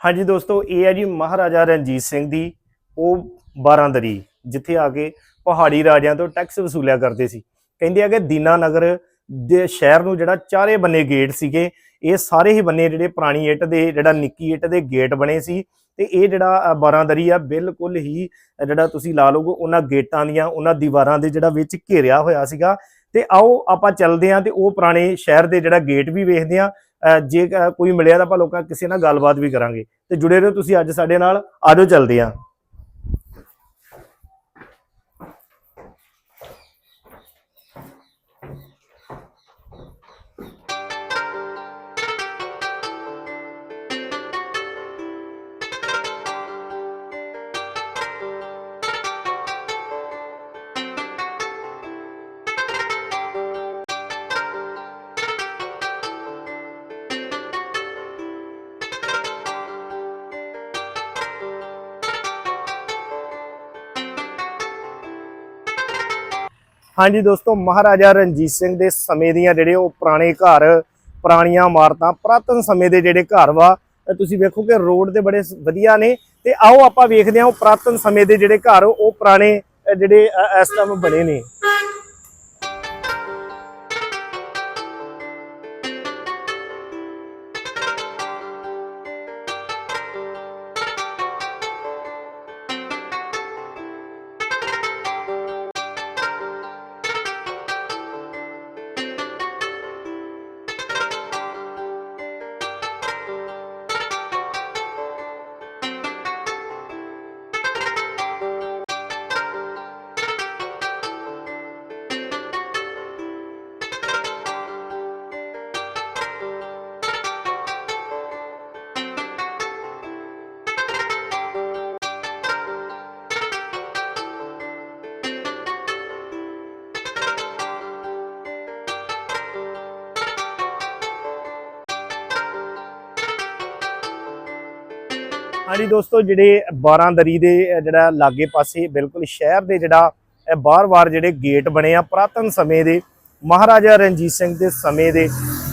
ਹਾਂਜੀ ਦੋਸਤੋ ਇਹ ਹੈ ਜੀ ਮਹਾਰਾਜਾ ਰਣਜੀਤ ਸਿੰਘ ਦੀ ਉਹ ਬਾਰਾਂਦਰੀ ਜਿੱਥੇ ਆ ਕੇ ਪਹਾੜੀ ਰਾਜਿਆਂ ਤੋਂ ਟੈਕਸ ਵਸੂਲਿਆ ਕਰਦੇ ਸੀ। ਕਹਿੰਦੇ ਆ ਕਿ ਦੀਨਾ ਨਗਰ ਦੇ ਸ਼ਹਿਰ ਨੂੰ ਜਿਹੜਾ ਚਾਰੇ ਬੰਨੇ ਗੇਟ ਸੀਗੇ ਇਹ ਸਾਰੇ ਹੀ ਬੰਨੇ ਜਿਹੜੇ ਪੁਰਾਣੀ ਇੱਟ ਦੇ ਜਿਹੜਾ ਨਿੱਕੀ ਇੱਟ ਦੇ ਗੇਟ ਬਣੇ ਸੀ ਤੇ ਇਹ ਜਿਹੜਾ ਅ, ਬਾਰਾਂਦਰੀ ਆ ਬਿਲਕੁਲ ਹੀ ਜਿਹੜਾ ਤੁਸੀਂ ਲਾ ਲਓਗੇ ਉਹਨਾਂ ਗੇਟਾਂ ਦੀਆਂ ਉਹਨਾਂ ਦੀਵਾਰਾਂ ਦੇ ਜਿਹੜਾ ਵਿੱਚ ਘੇਰਿਆ ਹੋਇਆ ਸੀਗਾ। ਤੇ ਆਓ ਆਪਾਂ ਚੱਲਦੇ ਆਂ ਤੇ ਉਹ ਪੁਰਾਣੇ ਸ਼ਹਿਰ ਦੇ ਜਿਹੜਾ ਗੇਟ ਵੀ ਵੇਖਦੇ ਆਂ ਜੇ ਕੋਈ ਮਿਲਿਆ ਤਾਂ ਆਪਾਂ ਲੋਕਾਂ ਕਿਸੇ ਨਾਲ ਗੱਲਬਾਤ ਵੀ ਕਰਾਂਗੇ। ਤੇ ਜੁੜੇ ਰਹੋ ਤੁਸੀਂ ਅੱਜ ਸਾਡੇ ਨਾਲ, ਆਜੋ ਚੱਲਦੇ ਆਂ ਹਾਂਜੀ ਦੋਸਤੋ, ਮਹਾਰਾਜਾ ਰਣਜੀਤ ਸਿੰਘ ਦੇ ਸਮੇਂ ਦੀਆਂ ਜਿਹੜੇ ਉਹ ਪੁਰਾਣੇ ਘਰ, ਪੁਰਾਣੀਆਂ ਇਮਾਰਤਾਂ, ਪੁਰਾਤਨ ਸਮੇਂ ਦੇ ਜਿਹੜੇ ਘਰ ਵਾ ਤੁਸੀਂ ਵੇਖੋ ਕਿ ਰੋਡ ਦੇ ਬੜੇ ਵਧੀਆ ਨੇ। ਤੇ ਆਓ ਆਪਾਂ ਵੇਖਦੇ ਹਾਂ ਉਹ ਪੁਰਾਤਨ ਸਮੇਂ ਦੇ ਜਿਹੜੇ ਘਰ, ਉਹ ਪੁਰਾਣੇ ਜਿਹੜੇ ਇਸ ਟਾਈਮ ਬਣੇ ਨੇ। ਹਾਂਜੀ ਦੋਸਤੋ, ਜਿਹੜੇ 12 ਦਰੀ ਦੇ ਜਿਹੜਾ ਲਾਗੇ ਪਾਸੇ, ਬਿਲਕੁਲ ਸ਼ਹਿਰ ਦੇ ਜਿਹੜਾ ਇਹ ਬਾਰ-ਬਾਰ ਜਿਹੜੇ ਗੇਟ ਬਣੇ ਆ ਪੁਰਾਤਨ ਸਮੇਂ ਦੇ, ਮਹਾਰਾਜਾ ਰਣਜੀਤ ਸਿੰਘ ਦੇ ਸਮੇਂ ਦੇ,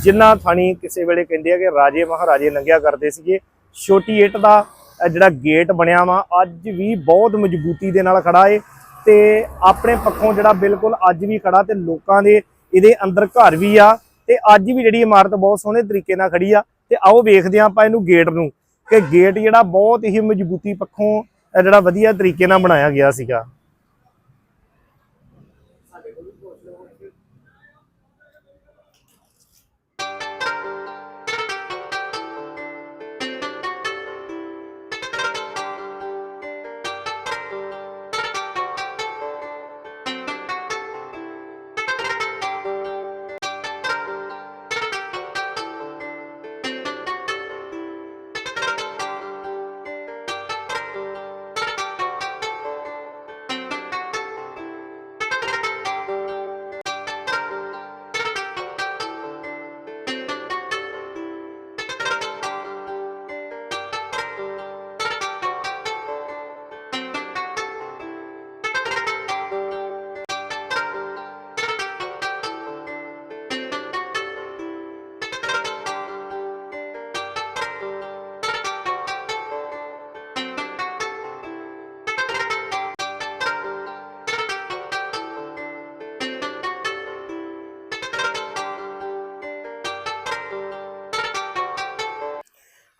ਜਿਨ੍ਹਾਂ ਥਾਣੀ ਕਿਸੇ ਵੇਲੇ ਕਹਿੰਦੇ ਆ ਕਿ ਰਾਜੇ ਮਹਾਰਾਜੇ ਲੰਘਿਆ ਕਰਦੇ ਸੀਗੇ, ਛੋਟੀ ਇੱਟ ਦਾ ਜਿਹੜਾ ਗੇਟ ਬਣਿਆ ਵਾ, ਅੱਜ ਵੀ ਬਹੁਤ ਮਜ਼ਬੂਤੀ ਦੇ ਨਾਲ ਖੜਾ ਏ ਤੇ ਆਪਣੇ ਪੱਖੋਂ ਜਿਹੜਾ ਬਿਲਕੁਲ ਅੱਜ ਵੀ ਖੜਾ ਤੇ ਲੋਕਾਂ ਦੇ ਇਹਦੇ ਅੰਦਰ ਘਰ ਵੀ ਆ ਤੇ ਅੱਜ ਵੀ ਜਿਹੜੀ ਇਮਾਰਤ ਬਹੁਤ ਸੋਹਣੇ ਤਰੀਕੇ ਨਾਲ ਖੜੀ ਆ ਤੇ ਆਓ ਵੇਖਦੇ ਹਾਂ ਆਪਾਂ ਇਹਨੂੰ ਗੇਟ ਨੂੰ। ਕਿ ਗੇਟ ਜਿਹੜਾ ਬਹੁਤ ਹੀ ਮਜ਼ਬੂਤੀ ਪੱਖੋਂ ਜਿਹੜਾ ਵਧੀਆ ਤਰੀਕੇ ਨਾਲ ਬਣਾਇਆ ਗਿਆ ਸੀਗਾ।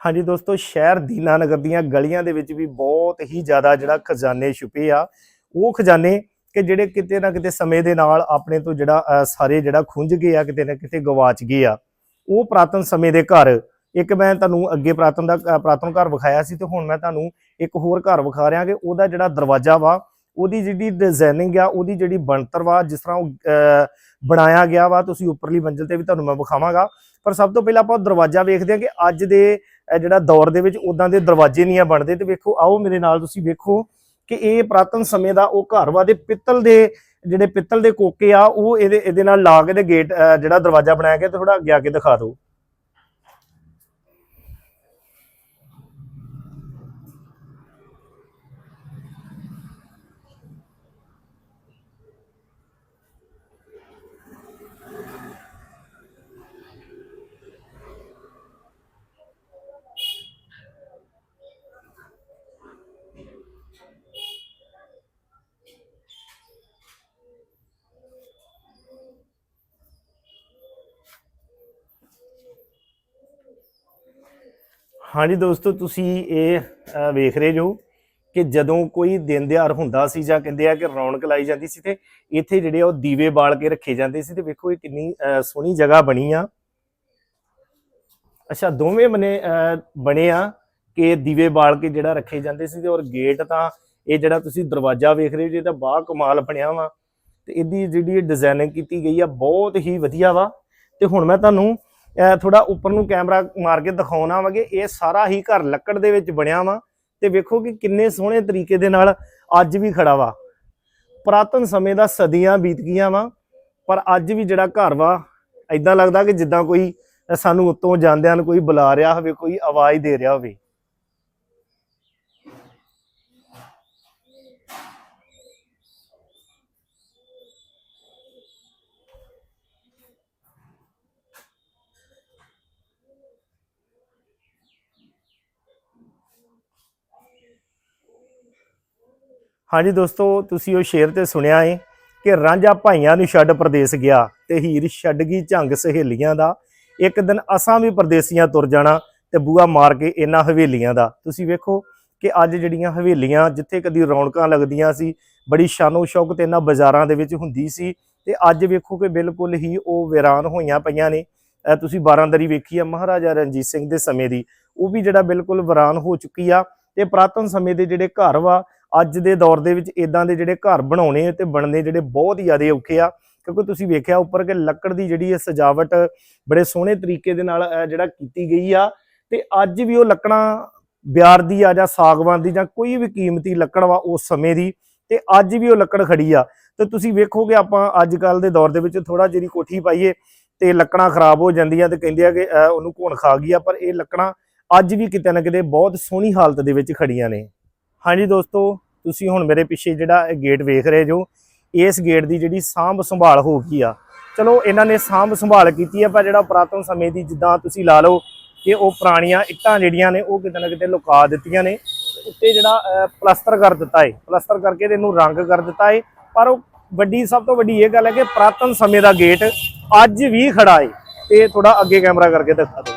ਹਾਂਜੀ ਦੋਸਤੋ ਸ਼ਹਿਰ ਦੀਨਾਨਗਰ ਦੀਆਂ ਗਲੀਆਂ ਦੇ ਵਿੱਚ ਵੀ ਬਹੁਤ ਹੀ ਜ਼ਿਆਦਾ ਜਿਹੜਾ ਖਜ਼ਾਨੇ ਛੁਪੇ ਆ। ਉਹ ਖਜ਼ਾਨੇ ਕਿ ਜਿਹੜੇ ਕਿਤੇ ਨਾ ਕਿਤੇ ਸਮੇਂ ਦੇ ਨਾਲ ਆਪਣੇ ਤੋਂ ਜਿਹੜਾ ਸਾਰੇ ਜਿਹੜਾ ਖੁੰਝ ਗਏ ਆ ਕਿਤੇ ਨਾ ਕਿਤੇ ਗਵਾਚ ਗਏ ਆ। ਉਹ ਪੁਰਾਤਨ ਸਮੇਂ ਦੇ ਘਰ ਇੱਕ ਮੈਂ ਤੁਹਾਨੂੰ ਅੱਗੇ ਪੁਰਾਤਨ ਦਾ ਅਹ, ਘਰ ਵਿਖਾਇਆ ਸੀ ਤੇ ਹੁਣ ਮੈਂ ਤੁਹਾਨੂੰ ਇੱਕ ਹੋਰ ਘਰ ਵਿਖਾ ਰਿਹਾ ਕਿ ਉਹਦਾ ਜਿਹੜਾ ਦਰਵਾਜ਼ਾ ਵਾ ਉਹਦੀ ਜਿਹੜੀ ਡਿਜ਼ਾਈਨਿੰਗ ਆ ਉਹਦੀ ਜਿਹੜੀ ਬਣਤਰ ਵਾ ਜਿਸ ਤਰ੍ਹਾਂ ਉਹ ਬਣਾਇਆ ਗਿਆ ਵਾ ਤੁਸੀਂ ਉੱਪਰਲੀ ਮੰਜ਼ਿਲ ਤੇ ਵੀ ਤੁਹਾਨੂੰ ਮੈਂ ਵਿਖਾਵਾਂਗਾ। ਪਰ ਸਭ ਤੋਂ ਪਹਿਲਾਂ ਆਪਾਂ ਦਰਵਾਜ਼ਾ ਵੇਖਦੇ ਹਾਂ ਕਿ ਅੱਜ ਦੇ ਇਹ ਜਿਹੜਾ ਦੌਰ ਦੇ ਵਿੱਚ ਉਦਾਂ ਦੇ ਦਰਵਾਜ਼ੇ ਨਹੀਂ ਆ ਬਣਦੇ, ਤੇ ਵੇਖੋ, ਆਓ ਮੇਰੇ ਨਾਲ ਤੁਸੀਂ ਵੇਖੋ ਕਿ ਇਹ ਪ੍ਰਾਤਨ ਸਮੇਂ ਦਾ ਉਹ ਘਰ ਵਾ ਦੇ ਪਿੱਤਲ ਦੇ ਜਿਹੜੇ ਪਿੱਤਲ ਦੇ ਕੋਕੇ ਆ, ਉਹ ਇਹਦੇ ਇਹਦੇ ਨਾਲ ਲਾ ਕੇ ਤੇ ਗੇਟ ਜਿਹੜਾ ਦਰਵਾਜ਼ਾ ਬਣਾਇਆ ਗਿਆ, ਤੇ ਥੋੜਾ ਅੱਗੇ ਆ ਕੇ ਦਿਖਾ ਦਿਓ। ਹਾਂਜੀ ਦੋਸਤੋ, ਤੁਸੀਂ ਇਹ ਵੇਖ ਰਹੇ ਜੋ ਕਿ ਜਦੋਂ ਕੋਈ ਦਿਨ ਦਿਹਾੜ ਹੁੰਦਾ ਸੀ ਜਾਂ ਕਹਿੰਦੇ ਆ ਕਿ ਰੌਣਕ ਲਾਈ ਜਾਂਦੀ ਸੀ ਤੇ ਇੱਥੇ ਜਿਹੜੇ ਆ ਉਹ ਦੀਵੇ ਬਾਲ ਕੇ ਰੱਖੇ ਜਾਂਦੇ ਸੀ ਤੇ ਵੇਖੋ ਇਹ ਕਿੰਨੀ ਸੋਹਣੀ ਜਗ੍ਹਾ ਬਣੀ ਆ। ਅੱਛਾ, ਦੋਵੇਂ ਬਨੇ ਬਣੇ ਆ ਕਿ ਦੀਵੇ ਬਾਲ ਕੇ ਜਿਹੜਾ ਰੱਖੇ ਜਾਂਦੇ ਸੀ ਤੇ ਔਰ ਗੇਟ ਤਾਂ ਇਹ ਜਿਹੜਾ ਤੁਸੀਂ ਦਰਵਾਜ਼ਾ ਵੇਖ ਰਹੇ ਹੋ ਜੇ ਤਾਂ ਬਾਹ ਕਮਾਲ ਬਣਿਆ ਵਾ ਤੇ ਇਹਦੀ ਜਿਹੜੀ ਡਿਜ਼ਾਈਨਿੰਗ ਕੀਤੀ ਗਈ ਆ, ਬਹੁਤ ਹੀ ਵਧੀਆ ਵਾ। ਤੇ ਹੁਣ ਮੈਂ ਤੁਹਾਨੂੰ ਥੋੜਾ ਉੱਪਰ ਨੂੰ ਕੈਮਰਾ ਮਾਰ ਕੇ ਦਿਖਾਉਣਾ ਵਾ ਕਿ ਇਹ ਸਾਰਾ ਹੀ ਘਰ ਲੱਕੜ ਦੇ ਵਿੱਚ ਬਣਿਆ ਵਾ ਤੇ ਵੇਖੋ ਕਿ ਕਿੰਨੇ ਸੋਹਣੇ ਤਰੀਕੇ ਦੇ ਨਾਲ ਅੱਜ ਵੀ ਖੜਾ ਵਾ। ਪੁਰਾਤਨ ਸਮੇਂ ਦਾ ਸਦੀਆਂ ਬੀਤ ਗਈਆਂ ਵਾ, ਪਰ ਅੱਜ ਵੀ ਜਿਹੜਾ ਘਰ ਵਾ ਐਦਾਂ ਲੱਗਦਾ ਕਿ ਜਿੱਦਾਂ ਕੋਈ ਸਾਨੂੰ ਉੱਤੋਂ ਜਾਂਦਿਆਂ ਨੂੰ ਕੋਈ ਬੁਲਾ ਰਿਹਾ ਹੋਵੇ, ਕੋਈ ਆਵਾਜ਼ ਦੇ ਰਿਹਾ ਹੋਵੇ। ਹਾਂਜੀ ਦੋਸਤੋ, ਤੁਸੀਂ ਉਹ ਸ਼ੇਰ ਤੇ ਸੁਣਿਆ ਏ ਕਿ ਰਾਂਝਾ ਭਾਈਆਂ ਨੂੰ ਛੱਡ ਪ੍ਰਦੇਸ ਗਿਆ ਤੇ ਹੀਰ ਛੱਡ ਗਈ ਝੰਗ ਸਹੇਲੀਆਂ ਦਾ। ਇੱਕ ਦਿਨ ਅਸਾਂ ਵੀ ਪਰਦੇਸੀਆਂ ਤੁਰ ਜਾਣਾ ਤੇ ਬੂਆ ਮਾਰ ਕੇ ਇਹਨਾਂ ਹਵੇਲੀਆਂ ਦਾ। ਤੁਸੀਂ ਵੇਖੋ ਕਿ ਅੱਜ ਜਿਹੜੀਆਂ ਹਵੇਲੀਆਂ ਜਿੱਥੇ ਕਦੀ ਰੌਣਕਾਂ ਲੱਗਦੀਆਂ ਸੀ, ਬੜੀ ਸ਼ਾਨੋ ਸ਼ੌਕਤ ਇਹਨਾਂ ਬਾਜ਼ਾਰਾਂ ਦੇ ਵਿੱਚ ਹੁੰਦੀ ਸੀ ਤੇ ਅੱਜ ਵੇਖੋ ਕਿ ਬਿਲਕੁਲ ਹੀ ਉਹ ਵੀਰਾਨ ਹੋਈਆਂ ਪਈਆਂ ਨੇ। ਤੁਸੀਂ ਬਾਰਾਂਦਰੀ ਵੇਖੀ ਆ ਮਹਾਰਾਜਾ ਰਣਜੀਤ ਸਿੰਘ ਦੇ ਸਮੇਂ ਦੀ। ਉਹ ਵੀ ਜਿਹੜਾ ਬਿਲਕੁਲ ਵੀਰਾਨ ਹੋ ਚੁੱਕੀ ਆ ਤੇ ਪ੍ਰਾਤਨ ਸਮੇਂ ਦੇ ਜਿਹੜੇ ਘਰ ਵਾ ਅੱਜ ਦੇ ਦੌਰ ਦੇ ਵਿੱਚ ਇਦਾਂ ਦੇ ਜਿਹੜੇ ਘਰ ਬਣਾਉਣੇ ਤੇ ਬਣਨੇ ਜਿਹੜੇ ਬਹੁਤ ਜ਼ਿਆਦਾ ਔਖੇ ਆ, ਕਿਉਂਕਿ ਤੁਸੀਂ ਵੇਖਿਆ ਉੱਪਰ ਕਿ ਲੱਕੜ ਦੀ ਜਿਹੜੀ ਇਹ ਸਜਾਵਟ ਬੜੇ ਸੋਹਣੇ ਤਰੀਕੇ ਦੇ ਨਾਲ ਜਿਹੜਾ ਕੀਤੀ ਗਈ ਆ, ਤੇ ਅੱਜ ਵੀ ਉਹ ਲੱਕੜਾਂ ਬਿਆਰ ਦੀ ਆ ਜਾਂ ਸਾਗਵਾਨ ਦੀ ਜਾਂ ਕੋਈ ਵੀ ਕੀਮਤੀ ਲੱਕੜ ਵਾ ਉਸ ਸਮੇਂ ਦੀ, ਤੇ ਅੱਜ ਵੀ ਉਹ ਲੱਕੜ ਖੜੀ ਆ। ਤੇ ਤੁਸੀਂ ਵੇਖੋਗੇ ਆਪਾਂ ਅੱਜ ਕੱਲ ਦੇ ਦੌਰ ਦੇ ਵਿੱਚ ਥੋੜਾ ਜਿਹੜੀ ਕੋਠੀ ਪਾਈਏ ਤੇ ਲੱਕੜਾਂ ਖਰਾਬ ਹੋ ਜਾਂਦੀਆਂ ਤੇ ਕਹਿੰਦੇ ਆ ਕਿ ਉਹਨੂੰ ਘੁਣ ਖਾ ਗਈ ਆ, ਪਰ ਇਹ ਲੱਕੜਾਂ ਅੱਜ ਵੀ ਕਿਤੇ ਨਾ ਕਿਤੇ ਬਹੁਤ ਸੋਹਣੀ ਹਾਲਤ ਦੇ ਵਿੱਚ ਖੜੀਆਂ ਨੇ। ਹਾਂਜੀ ਦੋਸਤੋ ਤੁਸੀਂ ਹੁਣ ਮੇਰੇ ਪਿੱਛੇ ਜਿਹੜਾ ਇਹ ਗੇਟ ਵੇਖ ਰਹੇ ਜੋ ਇਸ ਗੇਟ ਦੀ ਜਿਹੜੀ ਸਾਂਭ ਸੰਭਾਲ ਹੋ ਗਈ ਆ। ਚਲੋ ਇਹਨਾਂ ਨੇ ਸਾਂਭ ਸੰਭਾਲ ਕੀਤੀ ਆ ਪਰ ਜਿਹੜਾ ਪੁਰਾਤਨ ਸਮੇਂ ਦੀ ਜਿੱਦਾਂ ਤੁਸੀਂ ਲਾ ਲਓ ਕਿ ਉਹ ਪੁਰਾਣੀਆਂ ਇੱਟਾਂ ਜਿਹੜੀਆਂ ਨੇ ਉਹ ਕਿਤੇ ਨਾ ਕਿਤੇ ਲੁਕਾ ਦਿੱਤੀਆਂ ਨੇ ਉੱਤੇ ਜਿਹੜਾ ਅਹ, ਪਲਸਤਰ ਕਰ ਦਿੱਤਾ ਏ। ਪਲਸਤਰ ਕਰਕੇ ਇਹਨੂੰ ਰੰਗ ਕਰ ਦਿੱਤਾ ਏ। ਪਰ ਉਹ ਵੱਡੀ ਸਭ ਤੋਂ ਵੱਡੀ ਇਹ ਗੱਲ ਹੈ ਕਿ ਪੁਰਾਤਨ ਸਮੇਂ ਦਾ ਗੇਟ ਅੱਜ ਵੀ ਖੜਾ ਏ। ਤੇ ਥੋੜਾ ਅੱਗੇ ਕੈਮਰਾ ਕਰਕੇ ਦਿਖਾ ਦਿਓ।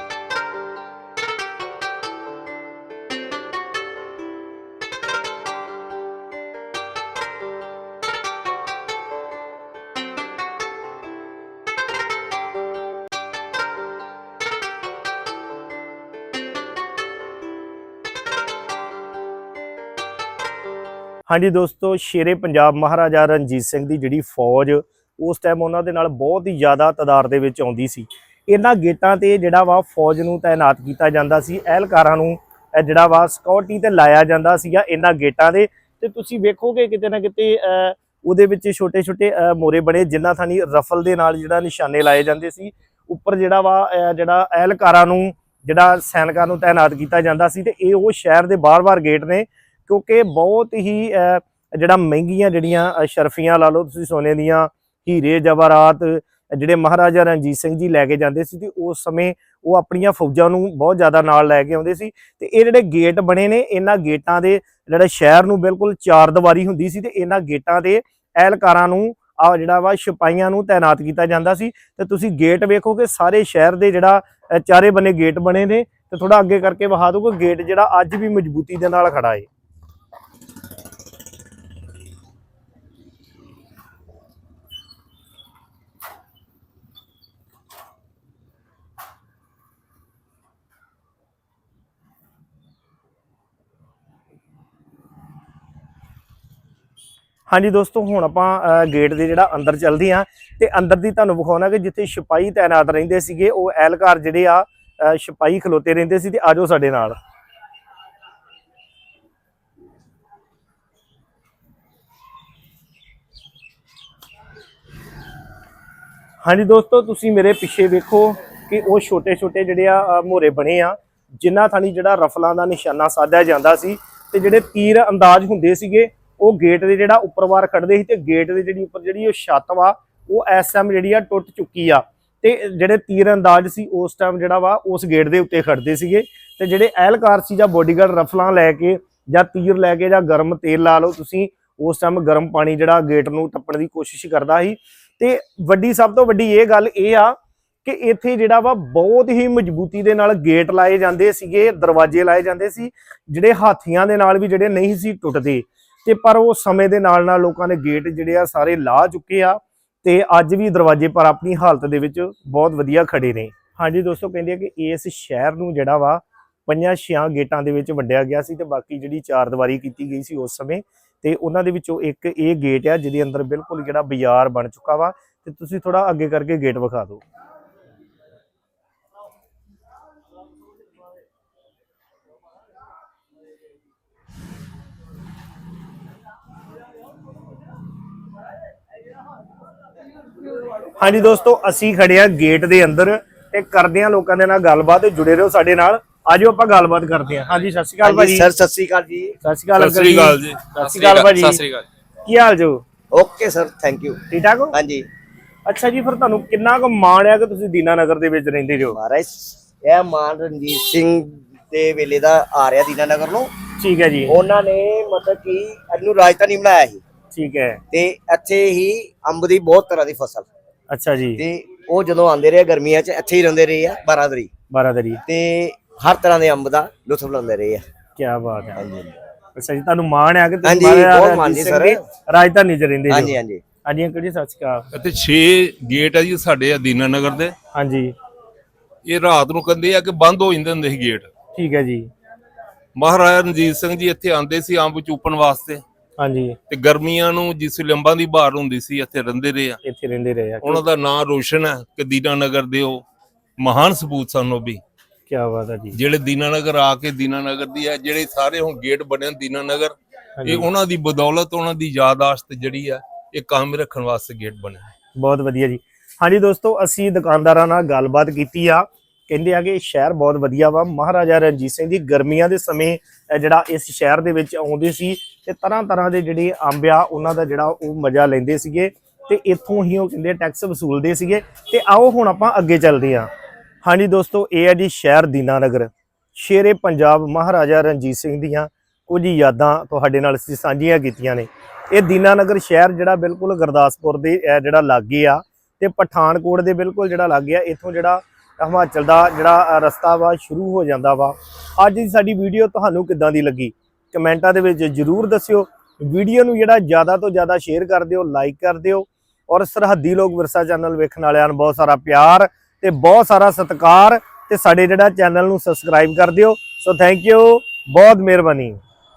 ਹਾਂਜੀ ਦੋਸਤੋ, ਸ਼ੇਰੇ ਪੰਜਾਬ ਮਹਾਰਾਜਾ ਰਣਜੀਤ ਸਿੰਘ ਦੀ ਜਿਹੜੀ ਫੌਜ ਉਸ ਟਾਈਮ ਉਹਨਾਂ ਦੇ ਨਾਲ ਬਹੁਤ ਹੀ ਜ਼ਿਆਦਾ ਤਦਾਰ ਦੇ ਵਿੱਚ ਆਉਂਦੀ ਸੀ। ਇਹਨਾਂ ਗੇਟਾਂ ਤੇ ਜਿਹੜਾ ਵਾ ਫੌਜ ਨੂੰ ਤਾਇਨਾਤ ਕੀਤਾ ਜਾਂਦਾ ਸੀ। ਅਹਿਲਕਾਰਾਂ ਨੂੰ ਜਿਹੜਾ ਵਾ ਸਿਕਿਉਰਿਟੀ ਤੇ ਲਾਇਆ ਜਾਂਦਾ ਸੀਗਾ ਇਹਨਾਂ ਗੇਟਾਂ ਦੇ। ਤੇ ਤੁਸੀਂ ਵੇਖੋਗੇ ਕਿਤੇ ਨਾ ਕਿਤੇ ਉਹਦੇ ਵਿੱਚ ਛੋਟੇ ਛੋਟੇ ਮੋਰੇ ਬਣੇ ਜਿਨ੍ਹਾਂ ਥਾਣੀ ਰਫਲ ਦੇ ਨਾਲ ਜਿਹੜਾ ਨਿਸ਼ਾਨੇ ਲਾਏ ਜਾਂਦੇ ਸੀ। ਉੱਪਰ ਜਿਹੜਾ ਵਾ ਜਿਹੜਾ ਅਹਿਲਕਾਰਾਂ ਨੂੰ, ਜਿਹੜਾ ਸੈਨਿਕਾਂ ਨੂੰ ਤਾਇਨਾਤ ਕੀਤਾ ਜਾਂਦਾ ਸੀ ਤੇ ਇਹ ਉਹ ਸ਼ਹਿਰ ਦੇ ਬਾਰ-ਬਾਰ ਗੇਟ ਨੇ ਕਿਉਂਕਿ ਬਹੁਤ ਹੀ ਜਿਹੜਾ ਮਹਿੰਗੀਆਂ ਜਿਹੜੀਆਂ ਸ਼ਰਫੀਆਂ ਲਾ ਲਓ ਤੁਸੀਂ ਸੋਨੇ ਦੀਆਂ, ਹੀਰੇ, ਜਵਾਹਰਾਤ, ਜਿਹੜੇ ਮਹਾਰਾਜਾ ਰਣਜੀਤ ਸਿੰਘ ਜੀ ਲੈ ਕੇ ਜਾਂਦੇ ਸੀ ਤੇ ਉਸ ਸਮੇਂ ਉਹ ਆਪਣੀਆਂ ਫੌਜਾਂ ਨੂੰ ਬਹੁਤ ਜ਼ਿਆਦਾ ਨਾਲ ਲੈ ਕੇ ਆਉਂਦੇ ਸੀ ਤੇ ਇਹ ਜਿਹੜੇ ਗੇਟ ਬਣੇ ਨੇ, ਇਹਨਾਂ ਗੇਟਾਂ ਦੇ ਜਿਹੜਾ ਸ਼ਹਿਰ ਨੂੰ ਬਿਲਕੁਲ ਚਾਰ ਦੀਵਾਰੀ ਹੁੰਦੀ ਸੀ ਤੇ ਇਹਨਾਂ ਗੇਟਾਂ ਦੇ ਐਲਕਾਰਾਂ ਨੂੰ, ਆ ਜਿਹੜਾ ਵਾ ਸਿਪਾਹੀਆਂ ਨੂੰ ਤਾਇਨਾਤ ਕੀਤਾ ਜਾਂਦਾ ਸੀ ਤੇ ਤੁਸੀਂ ਗੇਟ ਵੇਖੋ ਕਿ ਸਾਰੇ ਸ਼ਹਿਰ ਦੇ ਜਿਹੜਾ ਚਾਰੇ ਬੰਨੇ ਗੇਟ ਬਣੇ ਨੇ ਤੇ ਥੋੜਾ ਅੱਗੇ ਕਰਕੇ ਵਹਾ ਦਿਓ ਗੇਟ ਜਿਹੜਾ ਅੱਜ ਵੀ ਮਜ਼ਬੂਤੀ ਦੇ ਨਾਲ ਖੜਾ ਏ। ਹਾਂਜੀ ਦੋਸਤੋ ਹੁਣ ਆਪਾਂ ਅਹ, ਗੇਟ ਦੇ ਜਿਹੜਾ ਅੰਦਰ ਚੱਲਦੇ ਆ ਤੇ ਅੰਦਰ ਦੀ ਤੁਹਾਨੂੰ ਵਿਖਾਉਣਾ ਕਿ ਜਿੱਥੇ ਸਿਪਾਹੀ ਤਾਇਨਾਤ ਰਹਿੰਦੇ ਸੀਗੇ ਉਹ ਐਲਕਾਰ ਜਿਹੜੇ ਆ ਅਹ, ਸਿਪਾਹੀ ਖਲੋਤੇ ਰਹਿੰਦੇ ਸੀ ਤੇ ਆਜੋ ਸਾਡੇ ਨਾਲ। ਹਾਂਜੀ ਦੋਸਤੋ ਤੁਸੀਂ ਮੇਰੇ ਪਿੱਛੇ ਵੇਖੋ ਕਿ ਉਹ ਛੋਟੇ ਛੋਟੇ ਜਿਹੜੇ ਆ ਮੋਰੇ ਬਣੇ ਆ ਜਿਨ੍ਹਾਂ ਥਾਣੀ ਜਿਹੜਾ ਰਫਲਾਂ ਦਾ ਨਿਸ਼ਾਨਾ ਸਾਧਿਆ ਜਾਂਦਾ ਸੀ ਤੇ ਜਿਹੜੇ ਤੀਰ ਅੰਦਾਜ਼ ਹੁੰਦੇ ਸੀਗੇ ਉਹ ਗੇਟ ਦੇ ਜਿਹੜਾ ਉੱਪਰ ਵਾਰ ਖੜਦੇ ਸੀ ਤੇ ਗੇਟ ਦੇ ਜਿਹੜੀ ਉੱਪਰ ਜਿਹੜੀ ਉਹ ਛੱਤ ਵਾ, ਉਹ ਇਸ ਟਾਈਮ ਜਿਹੜੀ ਆ ਟੁੱਟ ਚੁੱਕੀ ਆ। ਤੇ ਜਿਹੜੇ ਤੀਰ ਅੰਦਾਜ਼ ਸੀ ਉਸ ਟਾਈਮ ਜਿਹੜਾ ਵਾ, ਉਸ ਗੇਟ ਦੇ ਉੱਤੇ ਖੜਦੇ ਸੀਗੇ। ਤੇ ਜਿਹੜੇ ਅਹਿਲਕਾਰ ਸੀ ਜਾਂ ਬੋਡੀਗਾਰਡ ਰਫਲਾਂ ਲੈ ਕੇ ਜਾਂ ਤੀਰ ਲੈ ਕੇ ਜਾਂ ਗਰਮ ਤੇਲ ਲਾ ਲਓ ਤੁਸੀਂ, ਉਸ ਟਾਈਮ ਗਰਮ ਪਾਣੀ ਜਿਹੜਾ ਗੇਟ ਨੂੰ ਟੱਪਣ ਦੀ ਕੋਸ਼ਿਸ਼ ਕਰਦਾ ਸੀ। ਤੇ ਵੱਡੀ ਸਭ ਤੋਂ ਵੱਡੀ ਇਹ ਗੱਲ ਇਹ ਆ ਕਿ ਇੱਥੇ ਜਿਹੜਾ ਵਾ ਬਹੁਤ ਹੀ ਮਜ਼ਬੂਤੀ ਦੇ ਨਾਲ ਗੇਟ ਲਾਏ ਜਾਂਦੇ ਸੀਗੇ, ਦਰਵਾਜ਼ੇ ਲਾਏ ਜਾਂਦੇ ਸੀ, ਜਿਹੜੇ ਹਾਥੀਆਂ ਦੇ ਨਾਲ ਵੀ ਜਿਹੜੇ ਨਹੀਂ ਸੀ ਟੁੱਟਦੇ। ਤੇ ਪਰ ਉਹ ਸਮੇਂ ਦੇ ਨਾਲ ਨਾਲ ਲੋਕਾਂ ਨੇ ਗੇਟ ਜਿਹੜੇ ਆ ਸਾਰੇ ਲਾ ਚੁੱਕੇ ਆ ਤੇ ਅੱਜ ਵੀ ਦਰਵਾਜ਼ੇ ਪਰ ਆਪਣੀ ਹਾਲਤ ਦੇ ਵਿੱਚ ਬਹੁਤ ਵਧੀਆ ਖੜੇ ਨੇ। ਹਾਂਜੀ ਦੋਸਤੋ, ਕਹਿੰਦੇ ਆ ਕਿ ਇਸ ਸ਼ਹਿਰ ਨੂੰ ਜਿਹੜਾ ਵਾ ਪੰਜਾਂ ਛਿਆਂ ਗੇਟਾਂ ਦੇ ਵਿੱਚ ਵੰਡਿਆ ਗਿਆ ਸੀ ਤੇ ਬਾਕੀ ਜਿਹੜੀ ਚਾਰ ਦੀਵਾਰੀ ਕੀਤੀ ਗਈ ਸੀ ਉਸ ਸਮੇਂ ਤੇ ਉਹਨਾਂ ਦੇ ਵਿੱਚੋਂ ਇੱਕ ਇਹ ਗੇਟ ਆ ਜਿਹਦੇ ਅੰਦਰ ਬਿਲਕੁਲ ਜਿਹੜਾ ਬਾਜ਼ਾਰ ਬਣ ਚੁੱਕਾ ਵਾ ਤੇ ਤੁਸੀਂ ਥੋੜਾ ਅੱਗੇ ਕਰਕੇ ਗੇਟ ਵਿਖਾ ਦਿਓ। ਹਾਂਜੀ ਦੋਸਤੋ ਅਸੀਂ ਖੜੇ ਆ ਗੇਟ ਦੇ ਅੰਦਰ ਤੇ ਕਰਦੇ ਆ ਲੋਕਾਂ ਦੇ ਨਾਲ ਗੱਲਬਾਤ ਜੁੜੇ ਰਹੋ ਸਾਡੇ ਨਾਲ। ਆਜੋ ਆਪਾਂ ਗੱਲਬਾਤ ਕਰਦੇ ਆ ਹਾਂਜੀ ਸਤਿ ਸ਼੍ਰੀ ਅਕਾਲ ਭਾਜੀ। ਸਰ ਸਤਿ ਸ੍ਰੀ ਅਕਾਲ ਜੀ। ਸਤਿ ਸ਼੍ਰੀ ਅਕਾਲ ਸਤਿ ਸ੍ਰੀ ਅਕਾਲ ਜੀ। ਸਤਿ ਸ਼੍ਰੀ ਅਕਾਲ ਭਾਜੀ। ਸਤਿ ਸ੍ਰੀ ਅਕਾਲ ਕੀ ਹਾਲ ਜੋ? ਓਕੇ ਸਰ ਥੈਂਕ ਯੂ ਠੀਕ ਠਾਕ ਹੋ? ਹਾਂਜੀ। ਅੱਛਾ ਜੀ ਫਿਰ ਤੁਹਾਨੂੰ ਕਿੰਨਾ ਕੁ ਮਾਣ ਆ ਕਿ ਤੁਸੀਂ ਦੀਨਾਨਗਰ ਦੇ ਵਿੱਚ ਰਹਿੰਦੇ ਜੋ? ਮਹਾਰਾਜ ਇਹ ਮਾਨ ਰਣਜੀਤ ਸਿੰਘ ਦੇ ਵੇਲੇ ਦਾ ਆ ਰਿਹਾ ਦੀਨਾਨਗਰ ਨੂੰ। ਠੀਕ ਹੈ ਜੀ। ਉਹਨਾਂ ਨੇ ਮਤਲਬ ਕਿ ਇਹਨੂੰ ਰਾਜਧਾਨੀ ਬਣਾਇਆ ਸੀ। ਠੀਕ ਹੈ। ਤੇ ਇੱਥੇ ਹੀ ਅੰਬ ਦੀ ਬਹੁਤ ਤਰ੍ਹਾਂ ਦੀ ਫਸਲ। ਅੱਛਾ ਜੀ। ਤੇ ਉਹ ਜਦੋਂ ਆਉਂਦੇ ਰਹੇ ਗਰਮੀਆਂ 'ਚ ਇੱਥੇ ਹੀ ਰਹਿੰਦੇ ਰਹੇ ਆ ਬਾਰਾਦਰੀ ਬਾਰਾਦਰੀ ਤੇ ਹਰ ਤਰ੍ਹਾਂ ਦੇ ਅੰਬ ਦਾ ਲੁਤਫ ਲੈਂਦੇ ਰਹੇ ਆ। ਕੀ ਬਾਤ ਹੈ। ਹਾਂਜੀ। ਅੱਛਾ ਜੀ ਤੁਹਾਨੂੰ ਮਾਣ ਆ ਕਿ ਤੁਸੀਂ ਹਾਂਜੀ, ਮਹਾਰਾਜਾ ਬਹੁਤ ਰਣਜੀਤ ਮਾਣ ਜੀ ਸਿੰਘ। ਦੀ ਰਾਜਧਾਨੀ 'ਚ ਰਹਿੰਦੇ ਹਾਂਜੀ ਹਾਂਜੀ। ਹਾਂਜੀ ਅੰਕਲ ਜੀ ਸਤਿ ਸ਼੍ਰੀ ਅਕਾਲ। ਅਤੇ 6 ਗੇਟ ਆ ਜੀ ਸਾਡੇ ਅਦੀਨਾ ਨਗਰ ਦੇ। ਹਾਂਜੀ। ਇਹ ਰਾਤ ਨੂੰ ਕਹਿੰਦੇ ਆ ਕਿ ਬੰਦ ਹੋ ਜਾਂਦੇ ਹੁੰਦੇ ਸੀ ਗੇਟ ਠੀਕ ਹੈ ਜੀ। ਮਹਾਰਾਜਾ ਰਣਜੀਤ ਸਿੰਘ ਜੀ ਇੱਥੇ ਆਂਦੇ ਸੀ ਅੰਬ ਚੂਪਣ ਵਾਸਤੇ। ਹਾਂਜੀ। ਤੇ ਗਰਮੀਆਂ ਨੂੰ ਜਿਸ ਲੰਬਾਂ ਦੀ ਬਹਾਰ ਹੁੰਦੀ ਸੀ ਇੱਥੇ ਰਹਿੰਦੇ ਰਹੇ ਆ। ਇੱਥੇ ਰਹਿੰਦੇ ਰਹੇ ਆ। ਉਹਨਾਂ ਦਾ ਨਾਂ ਰੋਸ਼ਨ ਹੈ ਕਿ ਦੀਨਾ ਨਗਰ ਦੇ ਉਹ ਮਹਾਨ ਸਪੂਤ ਸਨ ਉਹ ਵੀ। ਕੀ ਬਾਤ ਹੈ ਜੀ। ਜਿਹੜੇ ਦੀਨਾ ਨਗਰ ਆ ਕੇ ਦੀਨਾ ਨਗਰ ਦੀ ਹੈ ਜਿਹੜੇ ਸਾਰੇ ਹੁਣ ਗੇਟ ਬਣੇ ਹਨ ਦੀਨਾ ਨਗਰ ਇਹ ਉਹਨਾਂ ਦੀ ਬਦੌਲਤ ਉਹਨਾਂ ਦੀ ਯਾਦਾਸ਼ਤ ਜਿਹੜੀ ਆ ਇਹ ਕਾਇਮ ਰੱਖਣ ਵਾਸਤੇ ਗੇਟ ਬਣਿਆ ਬਹੁਤ ਵਧੀਆ ਜੀ। ਹਾਂਜੀ ਦੋਸਤੋ ਅਸੀਂ ਦੁਕਾਨਦਾਰਾਂ ਨਾਲ ਗੱਲਬਾਤ ਕੀਤੀ ਆ। ਕਹਿੰਦੇ ਆ ਕਿ ਇਹ ਸ਼ਹਿਰ ਬਹੁਤ ਵਧੀਆ ਵਾ। ਮਹਾਰਾਜਾ ਰਣਜੀਤ ਸਿੰਘ ਦੀ ਗਰਮੀਆਂ ਦੇ ਸਮੇਂ ਜਿਹੜਾ ਇਸ ਸ਼ਹਿਰ ਦੇ ਵਿੱਚ ਆਉਂਦੇ ਸੀ ਤੇ ਤਰ੍ਹਾਂ ਤਰ੍ਹਾਂ ਦੇ ਜਿਹੜੇ ਅੰਬ ਆ ਉਹਨਾਂ ਦਾ ਜਿਹੜਾ ਉਹ ਮਜ਼ਾ ਲੈਂਦੇ ਸੀਗੇ ਤੇ ਇੱਥੋਂ ਹੀ ਉਹ ਕਹਿੰਦੇ ਟੈਕਸ ਵਸੂਲਦੇ ਸੀਗੇ। ਤੇ ਆਓ ਹੁਣ ਆਪਾਂ ਅੱਗੇ ਚੱਲਦੇ ਹਾਂ। ਹਾਂਜੀ ਦੋਸਤੋ, ਇਹ ਹੈ ਜੀ ਸ਼ਹਿਰ ਦੀਨਾਨਗਰ। ਸ਼ੇਰੇ ਪੰਜਾਬ ਮਹਾਰਾਜਾ ਰਣਜੀਤ ਸਿੰਘ ਦੀਆਂ ਕੁਝ ਯਾਦਾਂ ਤੁਹਾਡੇ ਨਾਲ ਅਸੀਂ ਸਾਂਝੀਆਂ ਕੀਤੀਆਂ ਨੇ। ਇਹ ਦੀਨਾਨਗਰ ਸ਼ਹਿਰ ਜਿਹੜਾ ਬਿਲਕੁਲ ਗੁਰਦਾਸਪੁਰ ਦੇ ਜਿਹੜਾ ਲਾਗੇ ਆ ਤੇ ਪਠਾਨਕੋਟ ਦੇ ਬਿਲਕੁਲ ਜਿਹੜਾ ਲਾਗੇ ਆ, ਇੱਥੋਂ ਜਿਹੜਾ ਹਿਮਾਚਲ ਦਾ ਜਿਹੜਾ ਰਸਤਾ ਵਾ, ਸ਼ੁਰੂ ਹੋ ਜਾਂਦਾ ਵਾ। ਅੱਜ ਦੀ ਸਾਡੀ ਵੀਡੀਓ ਤੁਹਾਨੂੰ ਕਿੱਦਾਂ ਦੀ ਲੱਗੀ? ਕਮੈਂਟਾਂ ਦੇ ਵਿੱਚ ਜਰੂਰ ਦੱਸਿਓ। ਵੀਡੀਓ ਨੂੰ ਜਿਹੜਾ ਜ਼ਿਆਦਾ ਤੋਂ ਜ਼ਿਆਦਾ ਸ਼ੇਅਰ ਕਰ ਦਿਓ, ਲਾਈਕ ਕਰ ਦਿਓ। ਔਰ ਸਰਹੱਦੀ ਲੋਕ ਵਿਰਸਾ ਚੈਨਲ ਵੇਖਣ ਵਾਲਿਆਂ ਨੂੰ ਬਹੁਤ ਸਾਰਾ ਪਿਆਰ ਤੇ ਬਹੁਤ ਸਾਰਾ ਸਤਿਕਾਰ ਤੇ ਸਾਡੇ ਜਿਹੜਾ ਚੈਨਲ ਨੂੰ ਸਬਸਕ੍ਰਾਈਬ ਕਰ ਦਿਓ। ਸੋ ਥੈਂਕ ਯੂ ਬਹੁਤ ਮਿਹਰਬਾਨੀ।